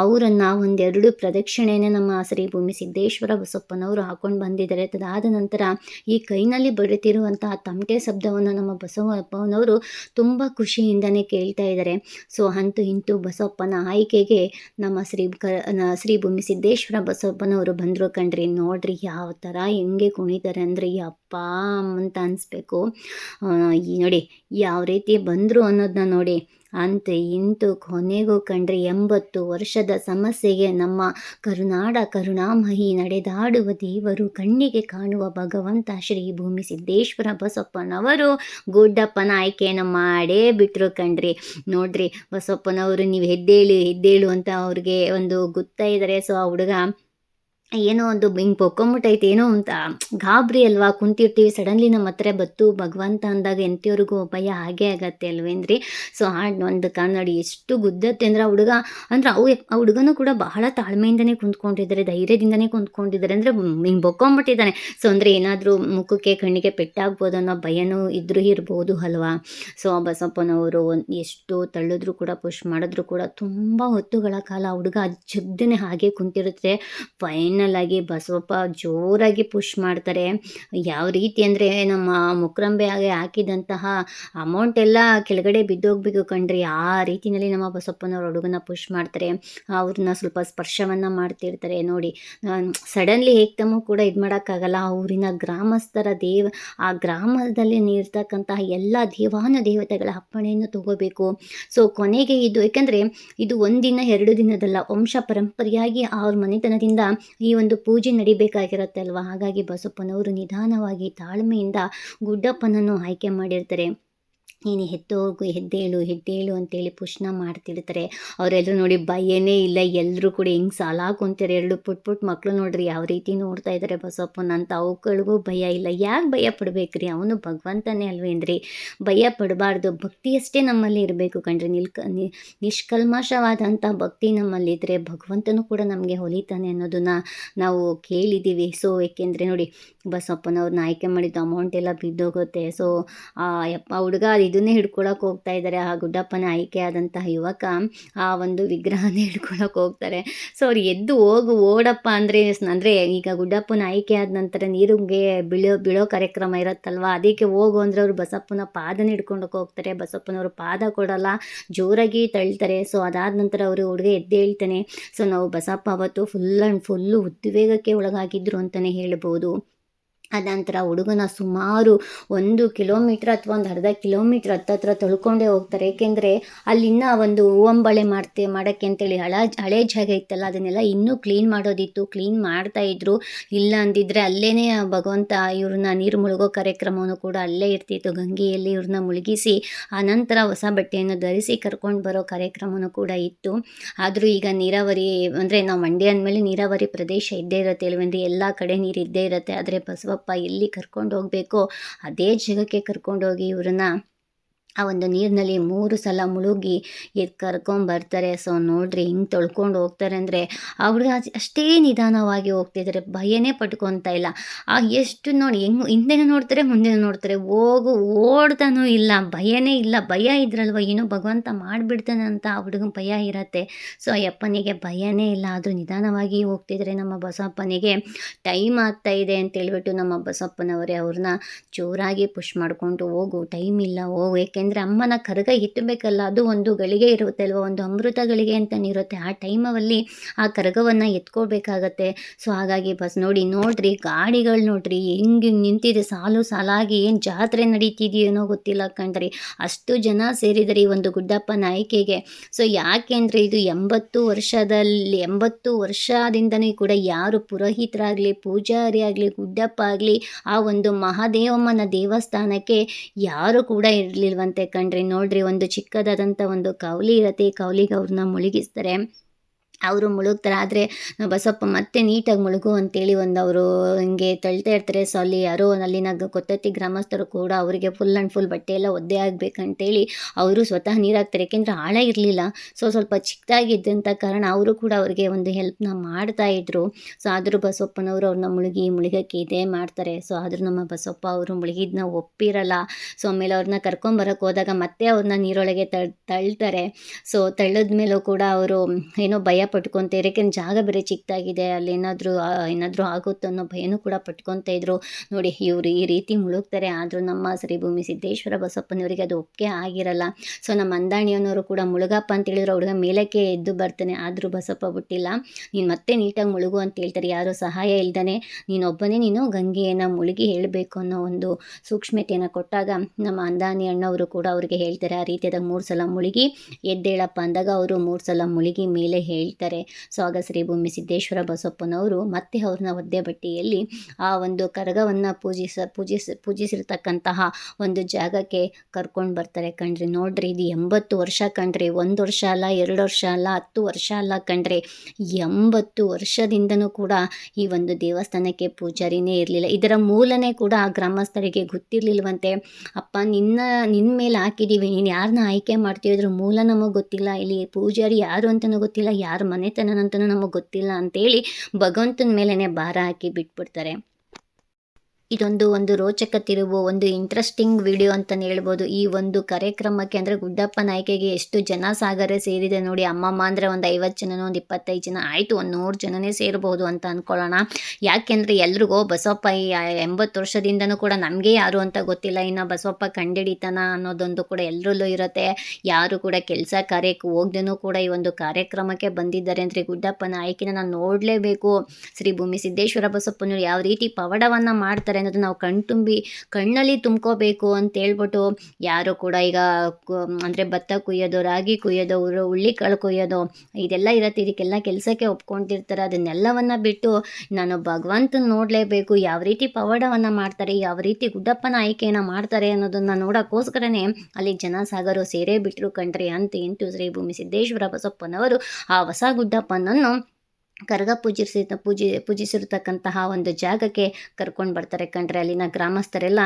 ಅವರನ್ನು ಒಂದೆರಡು ಪ್ರದಕ್ಷಿಣೆನೇ ನಮ್ಮ ಸರಿ ಭೂಮಿ ಸಿದ್ದೇಶ್ವರ ಬಸಪ್ಪನವರು ಹಾಕೊಂಡು ಬಂದಿದ್ದಾರೆ. ಅದಾದ ನಂತರ ಈ ಕೈನಲ್ಲಿ ಬಡಿತಿರುವಂತಹ ತಮಟೆ ಶಬ್ದವನ್ನು ನಮ್ಮ ಬಸವಪ್ಪನವರು ತುಂಬ ಖುಷಿಯಿಂದನೇ ಕೇಳ್ತಾ ಇದ್ದಾರೆ. ಸೊ, ಅಂತೂ ಇಂತೂ ಬಸವಪ್ಪನ ಆಯ್ಕೆಗೆ ನಮ್ಮ ಶ್ರೀ ಕ ಶ್ರೀ ಭೂಮಿ ಸಿದ್ದೇಶ್ವರ ಬಸವಪ್ಪನವರು ಬಂದರು ಕಣ್ರಿ. ನೋಡ್ರಿ ಯಾವ ಥರ ಹೆಂಗೆ ಕುಣಿತಾರೆ ಅಂದರೆ, ಯಪ್ಪ ಅಂತ ಅನಿಸ್ಬೇಕು. ನೋಡಿ, ಯಾವ ರೀತಿ ಬಂದರು ಅನ್ನೋದನ್ನ ನೋಡಿ. ಅಂತ ಇಂತು ಕೊನೆಗೂ ಕಂಡ್ರೆ ಎಂಬತ್ತು ವರ್ಷದ ಸಮಸ್ಯೆಗೆ ನಮ್ಮ ಕರುನಾಡ ಕರುಣಾಮಹಿ ನಡೆದಾಡುವ ದೇವರು ಕಣ್ಣಿಗೆ ಕಾಣುವ ಭಗವಂತ ಶ್ರೀ ಭೂಮಿ ಸಿದ್ದೇಶ್ವರ ಬಸಪ್ಪನವರು. ಗುಡ್ಡಪ್ಪನ ಆಯ್ಕೆಯನ್ನು ಮಾಡೇ ಬಿಟ್ಟರು ಕಣ್ರಿ ನೋಡ್ರಿ ಬಸಪ್ಪನವರು ನೀವು ಹೆದ್ದೇಳು ಹೆದ್ದೇಳು ಅಂತ ಅವ್ರಿಗೆ ಒಂದು ಗೊತ್ತಾ ಇದ್ದಾರೆ ಸೊ ಆ ಹುಡುಗ ಏನೋ ಒಂದು ಹಿಂಗೆ ಪೊಕ್ಕೊಂಬಿಟ್ಟೈತೆ, ಏನೋ ಅಂತ ಗಾಬರಿ ಅಲ್ವಾ? ಕುಂತಿರ್ತೀವಿ ಸಡನ್ಲಿ ನಮ್ಮ ಹತ್ರ ಬತ್ತು, ಭಗವಂತ ಅಂದಾಗ ಎಂತಿಯವ್ರಿಗೂ ಭಯ ಹಾಗೆ ಆಗತ್ತೆ ಅಲ್ವೇನ್ರಿ? ಸೊ ಹಾಡು ಒಂದು ಕನ್ನಡಿ ಎಷ್ಟು ಗುದ್ದತ್ತೆ ಅಂದ್ರೆ ಆ ಹುಡುಗ, ಅಂದ್ರೆ ಅವು ಆ ಹುಡುಗನೂ ಕೂಡ ಬಹಳ ತಾಳ್ಮೆಯಿಂದನೇ ಕುಂತ್ಕೊಂಡಿದ್ದಾರೆ ಧೈರ್ಯದಿಂದನೇ ಕುಂತ್ಕೊಂಡಿದ್ದಾರೆ ಅಂದರೆ ಹಿಂಗೆ ಬೊಕ್ಕೊಂಬಿಟ್ಟಿದ್ದಾನೆ ಸೊ ಅಂದರೆ ಏನಾದರೂ ಮುಖಕ್ಕೆ, ಕಣ್ಣಿಗೆ ಪೆಟ್ಟಾಗ್ಬೋದು ಅನ್ನೋ ಭಯನೂ ಇದ್ರೂ ಇರ್ಬೋದು ಅಲ್ವಾ? ಸೊ ಬಸಪ್ಪನವರು ಎಷ್ಟು ತಳ್ಳಿದ್ರು ಕೂಡ ಪುಷ್ ಮಾಡಿದ್ರು ಕೂಡ, ತುಂಬ ಹೊತ್ತುಗಳ ಕಾಲ ಹುಡುಗ ಜಗ್ದನೆ ಹಾಗೆ ಕುಂತಿರುತ್ತೆ. ಫೈನಲ್ ಬಸವಪ್ಪ ಜೋರಾಗಿ ಪುಷ್ ಮಾಡ್ತಾರೆ. ಯಾವ ರೀತಿ ಅಂದರೆ ನಮ್ಮ ಮುಕ್ರಂಬೆ ಆಗಿ ಹಾಕಿದಂತಹ ಅಮೌಂಟ್ ಎಲ್ಲ ಕೆಳಗಡೆ ಬಿದ್ದೋಗ್ಬೇಕು ಕಣ್ರಿ. ಆ ರೀತಿಯಲ್ಲಿ ನಮ್ಮ ಬಸಪ್ಪನವ್ರ ಹುಡುಗನ ಪುಷ್ ಮಾಡ್ತಾರೆ. ಅವ್ರನ್ನ ಸ್ವಲ್ಪ ಸ್ಪರ್ಶವನ್ನು ಮಾಡ್ತಿರ್ತಾರೆ. ನೋಡಿ ಸಡನ್ಲಿ ಏಕ್ದಮು ಕೂಡ ಇದು ಮಾಡೋಕ್ಕಾಗಲ್ಲ. ಊರಿನ ಗ್ರಾಮಸ್ಥರ ದೇವ, ಆ ಗ್ರಾಮದಲ್ಲಿ ನೀರ್ತಕ್ಕಂತಹ ಎಲ್ಲ ದೇವಾನ ದೇವತೆಗಳ ಅಪ್ಪಣೆಯನ್ನು ತಗೋಬೇಕು. ಸೊ ಕೊನೆಗೆ ಇದು ಯಾಕಂದರೆ ಇದು ಒಂದಿನ ಎರಡು ದಿನದಲ್ಲ, ವಂಶ ಪರಂಪರೆಯಾಗಿ ಅವ್ರ ಮನೆತನದಿಂದ ಒಂದು ಪೂಜೆ ನಡಿಬೇಕಾಗಿರುತ್ತೆ ಅಲ್ವಾ ಹಾಗಾಗಿ ಬಸಪ್ಪನವರು ನಿಧಾನವಾಗಿ ತಾಳ್ಮೆಯಿಂದ ಗುಡ್ಡಪ್ಪನನ್ನು ಆಯ್ಕೆ ಮಾಡಿರ್ತಾರೆ. ನೀನು ಎದ್ದೋಗು ಹೆದ್ದೇಳು ಹೆದ್ದೇಳು ಅಂತೇಳಿ ಪುಷ್ನ ಮಾಡ್ತಿರ್ತಾರೆ. ಅವರೆಲ್ಲರೂ ನೋಡಿ ಭಯನೇ ಇಲ್ಲ. ಎಲ್ಲರೂ ಕೂಡ ಹೆಂಗೆ ಸಾಲ ಕುಂತಾರೆ? ಎರಡು ಪುಟ್ ಪುಟ್ ಮಕ್ಕಳು ನೋಡ್ರಿ, ಯಾವ ರೀತಿ ನೋಡ್ತಾ ಇದ್ದಾರೆ ಬಸಪ್ಪನ ಅಂತ ಅವುಗಳಿಗೂ ಭಯ ಇಲ್ಲ. ಯಾಕೆ ಭಯ ಪಡ್ಬೇಕ್ರಿ? ಅವನು ಭಗವಂತನೇ ಅಲ್ವೇನ್ರಿ? ಭಯ ಪಡಬಾರ್ದು. ಭಕ್ತಿಯಷ್ಟೇ ನಮ್ಮಲ್ಲಿ ಇರಬೇಕು ಕಣ್ರಿ. ನಿಲ್ಕ ನಿ- ನಿಷ್ಕಲ್ಮಶವಾದಂಥ ಭಕ್ತಿ ನಮ್ಮಲ್ಲಿದ್ದರೆ ಭಗವಂತನೂ ಕೂಡ ನಮಗೆ ಹೊಲಿತಾನೆ ಅನ್ನೋದನ್ನ ನಾವು ಕೇಳಿದ್ದೀವಿ ಸೊ ಏಕೆಂದರೆ ನೋಡಿ ಬಸಪ್ಪನವ್ರನ್ನ ಆಯ್ಕೆ ಮಾಡಿದ್ದು ಅಮೌಂಟ್ ಎಲ್ಲ ಬಿದ್ದೋಗುತ್ತೆ. ಸೊ ಯಪ್ಪ ಹುಡುಗ ಇದನ್ನೇ ಹಿಡ್ಕೊಳಕ್ಕೆ ಹೋಗ್ತಾ ಇದ್ದಾರೆ ಆ ಗುಡ್ಡಪ್ಪನ ಆಯ್ಕೆ ಆದಂತಹ ಯುವಕ ಆ ಒಂದು ವಿಗ್ರಹನೇ ಹಿಡ್ಕೊಳಕ್ಕೆ ಹೋಗ್ತಾರೆ. ಸೊ ಅವ್ರು ಎದ್ದು ಹೋಗು, ಓಡಪ್ಪ ಅಂದರೆ ಅಂದರೆ ಈಗ ಗುಡ್ಡಪ್ಪನ ಆಯ್ಕೆ ಆದ ನಂತರ ನೀರಿಗೆ ಬೀಳೋ ಬೀಳೋ ಕಾರ್ಯಕ್ರಮ ಇರುತ್ತಲ್ವ? ಅದಕ್ಕೆ ಹೋಗು ಅಂದರೆ ಅವರು ಬಸಪ್ಪನ ಪಾದನ ಹಿಡ್ಕೊಂಡಕ್ಕೆ ಹೋಗ್ತಾರೆ. ಬಸಪ್ಪನವರು ಪಾದ ಕೊಡಲ್ಲ, ಜೋರಾಗಿ ತಳ್ತಾರೆ. ಸೊ ಅದಾದ ನಂತರ ಅವರು ಹುಡುಗ ಎದ್ದು ಹೇಳ್ತಾನೆ ಸೊ ನಾವು ಬಸಪ್ಪ ಅವತ್ತು ಫುಲ್ ಆ್ಯಂಡ್ ಫುಲ್ಲು ಉದ್ವೇಗಕ್ಕೆ ಒಳಗಾಗಿದ್ರು ಅಂತಲೇ ಹೇಳ್ಬೋದು. ಅನಂತರ ಹುಡುಗನ ಸುಮಾರು ಒಂದು ಕಿಲೋಮೀಟ್ರ್ ಅಥವಾ ಒಂದು ಅರ್ಧ ಕಿಲೋಮೀಟ್ರ್ ಹತ್ತತ್ರ ತೊಳ್ಕೊಂಡೇ ಹೋಗ್ತಾರೆ. ಏಕೆಂದರೆ ಅಲ್ಲಿನ್ನ ಒಂದು ಹೂವಂಬಳೆ ಮಾಡ್ತೆ, ಮಾಡೋಕ್ಕೆ ಅಂತೇಳಿ ಹಳ, ಹಳೆ ಜಾಗ ಇತ್ತಲ್ಲ, ಅದನ್ನೆಲ್ಲ ಇನ್ನೂ ಕ್ಲೀನ್ ಮಾಡೋದಿತ್ತು ಕ್ಲೀನ್ ಮಾಡ್ತಾ ಇದ್ರು. ಇಲ್ಲ ಅಂದಿದ್ರೆ ಅಲ್ಲೇ ಭಗವಂತ ಇವ್ರನ್ನ ನೀರು ಮುಳುಗೋ ಕಾರ್ಯಕ್ರಮವನ್ನು ಕೂಡ ಅಲ್ಲೇ ಇರ್ತಿತ್ತು. ಗಂಗೆಯಲ್ಲಿ ಇವ್ರನ್ನ ಮುಳುಗಿಸಿ, ಆನಂತರ ಹೊಸ ಬಟ್ಟೆಯನ್ನು ಧರಿಸಿ ಕರ್ಕೊಂಡು ಬರೋ ಕಾರ್ಯಕ್ರಮವೂ ಕೂಡ ಇತ್ತು. ಆದರೂ ಈಗ ನೀರಾವರಿ ಅಂದರೆ ನಾವು ಮಂಡ್ಯ ಅಂದಮೇಲೆ ನೀರಾವರಿ ಪ್ರದೇಶ ಇದ್ದೇ ಇರುತ್ತೆ ಇಲ್ವೇಂದ್ರೆ ಎಲ್ಲ ಕಡೆ ನೀರು ಇದ್ದೇ ಇರುತ್ತೆ. ಆದರೆ ಬಸವಪ್ಪ ಎಲ್ಲಿ ಕರ್ಕೊಂಡು ಹೋಗಬೇಕೋ ಅದೇ ಜಾಗಕ್ಕೆ ಕರ್ಕೊಂಡೋಗಿ ಇವ್ರನ್ನ ಆ ಒಂದು ನೀರಿನಲ್ಲಿ ಮೂರು ಸಲ ಮುಳುಗಿ ಎದ್ದು ಕರ್ಕೊಂಬರ್ತಾರೆ ಸೊ ನೋಡ್ರಿ ಹಿಂಗೆ ತೊಳ್ಕೊಂಡು ಹೋಗ್ತಾರೆ ಅಂದರೆ ಆ ಅಷ್ಟೇ ನಿಧಾನವಾಗಿ ಹೋಗ್ತಿದ್ದಾರೆ ಭಯನೇ ಪಟ್ಕೊತಾ ಇಲ್ಲ. ಆ ಎಷ್ಟು ನೋಡಿ ಹೆಂಗ್ ಹಿಂದೆನೂ ನೋಡ್ತಾರೆ, ಮುಂದೆನೂ ನೋಡ್ತಾರೆ. ಹೋಗು, ಓಡ್ತಾನೂ ಇಲ್ಲ. ಭಯನೇ ಇಲ್ಲ. ಭಯ ಇದ್ರಲ್ವ? ಏನೋ ಭಗವಂತ ಮಾಡಿಬಿಡ್ತಾನೆ ಅಂತ ಆ ಹುಡುಗನ ಭಯ ಇರತ್ತೆ. ಸೊ ಅಯ್ಯಪ್ಪನಿಗೆ ಭಯನೇ ಇಲ್ಲ. ಆದರೂ ನಿಧಾನವಾಗಿ ಹೋಗ್ತಿದ್ರೆ ನಮ್ಮ ಬಸಪ್ಪನಿಗೆ. ಟೈಮ್ ಆಗ್ತಾ ಇದೆ ಅಂತ ಹೇಳ್ಬಿಟ್ಟು ನಮ್ಮ ಬಸಪ್ಪನವರೇ ಅವ್ರನ್ನ ಜೋರಾಗಿ ಪುಷ್ ಮಾಡಿಕೊಂಡು ಹೋಗು. ಟೈಮ್ ಇಲ್ಲ. ಹೋಗು. ಏಕೆಂದರೆ ಅಮ್ಮನ ಕರಗ ಎತ್ತಬೇಕಲ್ಲ, ಅದು ಒಂದು ಗಳಿಗೆ ಇರುತ್ತೆ ಅಲ್ವ? ಒಂದು ಅಮೃತ ಗಳಿಗೆ ಅಂತಲೇ ಇರುತ್ತೆ. ಆ ಟೈಮಲ್ಲಿ ಆ ಕರಗವನ್ನು ಎತ್ಕೊಳ್ಬೇಕಾಗತ್ತೆ. ಸೊ ಹಾಗಾಗಿ ಬಸ್ ನೋಡಿ, ನೋಡ್ರಿ, ಗಾಡಿಗಳು ನೋಡ್ರಿ, ಹೆಂಗೆ ನಿಂತಿದೆ. ಸಾಲು ಸಾಲಾಗಿ ಏನು ಜಾತ್ರೆ ನಡೀತಿದೆಯೇನೋ ಗೊತ್ತಿಲ್ಲ ಕಣ್ರಿ. ಅಷ್ಟು ಜನ ಸೇರಿದರೆ ಈ ಒಂದು ಗುಡ್ಡಪ್ಪ ನಾಯಕಿಗೆ. ಸೊ ಯಾಕೆಂದರೆ ಇದು ಎಂಬತ್ತು ವರ್ಷದಲ್ಲಿ, ಎಂಬತ್ತು ವರ್ಷದಿಂದನೇ ಕೂಡ ಯಾರು ಪುರೋಹಿತರಾಗಲಿ, ಪೂಜಾರಿ ಆಗಲಿ, ಗುಡ್ಡಪ್ಪ ಆಗಲಿ, ಆ ಒಂದು ಮಹಾದೇವಮ್ಮನ ದೇವಸ್ಥಾನಕ್ಕೆ ಯಾರು ಕೂಡ ಇರಲಿಲ್ವಂತೆ. ಕಣ್ರಿ. ನೋಡ್ರಿ ಒಂದು ಚಿಕ್ಕದಾದಂಥ ಒಂದು ಕೌಲಿ ಇರುತ್ತೆ. ಈ ಕೌಲಿಗೆ ಅವ್ರನ್ನ ಮುಳುಗಿಸ್ತಾರೆ. ಅವರು ಮುಳುಗ್ತಾರೆ ಆದರೆ ಬಸಪ್ಪ, ಮತ್ತೆ ನೀಟಾಗಿ ಮುಳುಗು ಅಂತೇಳಿ ಒಂದು ಅವರು ಹಿಂಗೆ ತಳ್ತಾ ಇರ್ತಾರೆ. ಸೊ ಅಲ್ಲಿ ಯಾರೋ ಅಲ್ಲಿನ ಕೊತ್ತತ್ತಿ ಗ್ರಾಮಸ್ಥರು ಕೂಡ ಅವರಿಗೆ ಫುಲ್ ಆ್ಯಂಡ್ ಫುಲ್ ಬಟ್ಟೆ ಎಲ್ಲ ಒದ್ದೆ ಆಗಬೇಕಂತೇಳಿ ಅವರು ಸ್ವತಃ ನೀರು ಹಾಕ್ತಾರೆ ಯಾಕೆಂದರೆ ಆಳ ಇರಲಿಲ್ಲ. ಸೊ ಸ್ವಲ್ಪ ಚಿಕ್ಕದಾಗಿದ್ದಂಥ ಕಾರಣ ಅವರು ಕೂಡ ಅವರಿಗೆ ಒಂದು ಹೆಲ್ಪ್ನ ಮಾಡ್ತಾ ಇದ್ದರು ಸೊ ಆದರೂ ಬಸಪ್ಪನವರು ಅವ್ರನ್ನ ಮುಳುಗಿ ಮುಳುಗಕ್ಕೆ ಇದೇ ಮಾಡ್ತಾರೆ. ಸೊ ಆದರೂ ನಮ್ಮ ಬಸಪ್ಪ ಅವರು ಮುಳುಗಿದ್ನ ಒಪ್ಪಿರಲ್ಲ. ಸೊ ಆಮೇಲೆ ಅವ್ರನ್ನ ಕರ್ಕೊಂಬರಕ್ಕೆ ಹೋದಾಗ ಮತ್ತೆ ಅವ್ರನ್ನ ನೀರೊಳಗೆ ತಳ್, ತಳ್ತಾರೆ. ಸೊ ತಳ್ಳದ ಮೇಲೂ ಕೂಡ ಅವರು ಏನೋ ಭಯ ಪಟ್ಕೊತಾರೆ, ಯಾಕೆಂದ್ರೆ ಜಾಗ ಬೇರೆ ಚಿಕ್ಕದಾಗಿದೆ ಅಲ್ಲಿ ಏನಾದರೂ ಏನಾದರೂ ಆಗುತ್ತೋ ಅನ್ನೋ ಭಯನೂ ಕೂಡ ಪಟ್ಕೊತಾ ಇದ್ರು. ನೋಡಿ, ಇವರು ಈ ರೀತಿ ಮುಳುಗ್ತಾರೆ, ಆದರೂ ನಮ್ಮ ಶ್ರೀಭೂಮಿ ಸಿದ್ದೇಶ್ವರ ಬಸಪ್ಪನವರಿಗೆ ಅದು ಒಪ್ಪಿಗೆ ಆಗಿರಲ್ಲ. ಸೊ, ನಮ್ಮ ಅಂದಾಣಿಯನ್ನವರು ಕೂಡ ಮುಳುಗಪ್ಪ ಅಂತ ಹೇಳಿದ್ರು, ಹುಡುಗ ಮೇಲಕ್ಕೆ ಎದ್ದು ಬರ್ತಾನೆ, ಆದರೂ ಬಸಪ್ಪ ಬಿಟ್ಟಿಲ್ಲ ನೀನು ಮತ್ತೆ ನೀಟಾಗಿ ಮುಳುಗು ಅಂತ ಹೇಳ್ತಾರೆ, ಯಾರೂ ಸಹಾಯ ಇಲ್ದಾನೆ. ನೀನೊಬ್ಬನೇ, ನೀನು ಗಂಗೆಯನ್ನು ಮುಳುಗಿ ಹೇಳಬೇಕು ಅನ್ನೋ ಒಂದು ಸೂಕ್ಷ್ಮತೆಯನ್ನು ಕೊಟ್ಟಾಗ ನಮ್ಮ ಅಂದಾನಿ ಅಣ್ಣವರು ಕೂಡ ಅವರಿಗೆ ಹೇಳ್ತಾರೆ, ಆ ರೀತಿಯಾದಾಗ ಮೂರು ಸಲ ಮುಳುಗಿ ಎದ್ದೇಳಪ್ಪ ಅಂದಾಗ ಅವರು ಮೂರು ಸಲ ಮುಳುಗಿ ಮೇಲೆ ಹೇಳ್ತಾರೆ. ಬಿಡ್ತಾರೆ ಸೊ ಭೂಮಿ ಸಿದ್ದೇಶ್ವರ ಬಸಪ್ಪನವರು ಮತ್ತೆ ಅವ್ರನ್ನ ಒದ್ದೆ ಬಟ್ಟೆಯಲ್ಲಿ ಆ ಒಂದು ಕರಗವನ್ನು ಪೂಜಿಸ ಪೂಜಿಸ, ಪೂಜಿಸಿರ್ತಕ್ಕಂತಹ ಒಂದು ಜಾಗಕ್ಕೆ ಕರ್ಕೊಂಡು ಬರ್ತಾರೆ ಕಣ್ರಿ. ನೋಡ್ರಿ ಇದು ಎಂಬತ್ತು ವರ್ಷ ಕಣ್ರಿ. ಒಂದು ವರ್ಷ ಅಲ್ಲ, ಎರಡು ವರ್ಷ ಅಲ್ಲ, ಹತ್ತು ವರ್ಷ ಅಲ್ಲ ಕಣ್ರಿ. ಎಂಬತ್ತು ವರ್ಷದಿಂದನೂ ಕೂಡ ಈ ಒಂದು ದೇವಸ್ಥಾನಕ್ಕೆ ಪೂಜಾರಿನೇ ಇರಲಿಲ್ಲ. ಇದರ ಮೂಲನೇ ಕೂಡ ಆ ಗ್ರಾಮಸ್ಥರಿಗೆ ಗೊತ್ತಿರಲಿಲ್ವಂತೆ. ಅಪ್ಪ, ನಿನ್ನ ನಿನ್ನ ಮೇಲೆ ಹಾಕಿದ್ದೀವಿ ನೀನು ಯಾರನ್ನ ಆಯ್ಕೆ ಮಾಡ್ತೀವಿ? ಅದ್ರ ಮೂಲ ನಮಗೆ ಗೊತ್ತಿಲ್ಲ. ಇಲ್ಲಿ ಪೂಜಾರಿ ಯಾರು ಅಂತಲೂ ಗೊತ್ತಿಲ್ಲ. ಯಾರ ಮನೆತನ ಅಂತಲೂ ನಮಗೆ ಗೊತ್ತಿಲ್ಲ ಅಂತೇಳಿ ಭಗವಂತನ ಮೇಲೇ ಭಾರ ಹಾಕಿ ಬಿಟ್ಬಿಡ್ತಾರೆ. ಇದೊಂದು ಒಂದು ರೋಚಕ ತಿರುವು ಒಂದು ಇಂಟ್ರೆಸ್ಟಿಂಗ್ ವಿಡಿಯೋ ಅಂತಲೇ ಹೇಳ್ಬೋದು. ಈ ಒಂದು ಕಾರ್ಯಕ್ರಮಕ್ಕೆ ಅಂದರೆ ಗುಡ್ಡಪ್ಪ ನಾಯ್ಕೆಗೆ ಎಷ್ಟು ಜನ ಸಾಗರ ಸೇರಿದೆ ನೋಡಿ. ಅಮ್ಮಮ್ಮ ಅಂದರೆ ಒಂದು ಐವತ್ತು ಜನನೋ ಒಂದು ಇಪ್ಪತ್ತೈದು ಜನ ಆಯಿತು. ಒಂದು ನೂರು ಜನನೇ ಸೇರ್ಬೋದು ಅಂತ ಅಂದ್ಕೊಳ್ಳೋಣ ಯಾಕೆಂದರೆ ಎಲ್ರಿಗೂ ಬಸವಪ್ಪ ಈ ಎಂಬತ್ತು ವರ್ಷದಿಂದನೂ ಕೂಡ ನಮಗೆ ಯಾರು ಅಂತ ಗೊತ್ತಿಲ್ಲ. ಇನ್ನು ಬಸವಪ್ಪ ಕಂಡಿಡಿತಾನ ಅನ್ನೋದೊಂದು ಕೂಡ ಎಲ್ಲರಲ್ಲೂ ಇರುತ್ತೆ. ಯಾರು ಕೂಡ ಕೆಲಸ ಕಾರ್ಯಕ್ಕೆ ಹೋಗ್ದೇನೂ ಕೂಡ ಈ ಒಂದು ಕಾರ್ಯಕ್ರಮಕ್ಕೆ ಬಂದಿದ್ದಾರೆ ಅಂದರೆ ಗುಡ್ಡಪ್ಪನ ಆಯ್ಕೆನ ನಾನು ನೋಡಲೇಬೇಕು. ಶ್ರೀ ಭೂಮಿ ಸಿದ್ದೇಶ್ವರ ಬಸಪ್ಪನವರು ಯಾವ ರೀತಿ ಪವಡವನ್ನು ಮಾಡ್ತಾರೆ ಅನ್ನೋದು ನಾವು ಕಣ್ತುಂಬಿ ಕಣ್ಣಲ್ಲಿ ತುಂಬ್ಕೋಬೇಕು ಅಂತ ಹೇಳ್ಬಿಟ್ಟು ಯಾರು ಕೂಡ ಈಗ ಅಂದರೆ ಭತ್ತ ಕುಯ್ಯೋದು, ರಾಗಿ ಕುಯ್ಯೋದು ಹುಳ್ಳಿಕಾಳು ಕುಯ್ಯೋದು, ಇದೆಲ್ಲ ಇರತ್ತೆ. ಇದಕ್ಕೆಲ್ಲ ಕೆಲಸಕ್ಕೆ ಒಪ್ಕೊಂಡಿರ್ತಾರೆ. ಅದನ್ನೆಲ್ಲವನ್ನು ಬಿಟ್ಟು ನಾನು ಭಗವಂತನ ನೋಡಲೇಬೇಕು. ಯಾವ ರೀತಿ ಪವಾಡವನ್ನು ಮಾಡ್ತಾರೆ, ಯಾವ ರೀತಿ ಗುಡ್ಡಪ್ಪನ ಆಯ್ಕೆಯನ್ನು ಮಾಡ್ತಾರೆ ಅನ್ನೋದನ್ನು ನೋಡೋಕ್ಕೋಸ್ಕರನೇ ಅಲ್ಲಿ ಜನ ಸಾಗರು ಸೇರೇ ಬಿಟ್ಟರು ಕಂಡ್ರೆ ಅಂತ ಇಂಟು ಶ್ರೀ ಭೂಮಿ ಸಿದ್ದೇಶ್ವರ ಬಸಪ್ಪನವರು ಆ ಹೊಸ ಗುಡ್ಡಪ್ಪನನ್ನು ಕರಗ ಪೂಜಿಸಿ, ಪೂಜಿ, ಪೂಜಿಸಿರ್ತಕ್ಕಂತಹ ಒಂದು ಜಾಗಕ್ಕೆ ಕರ್ಕೊಂಡು ಬರ್ತಾರೆ. ಕಂಡ್ರೆ ಅಲ್ಲಿನ ಗ್ರಾಮಸ್ಥರೆಲ್ಲ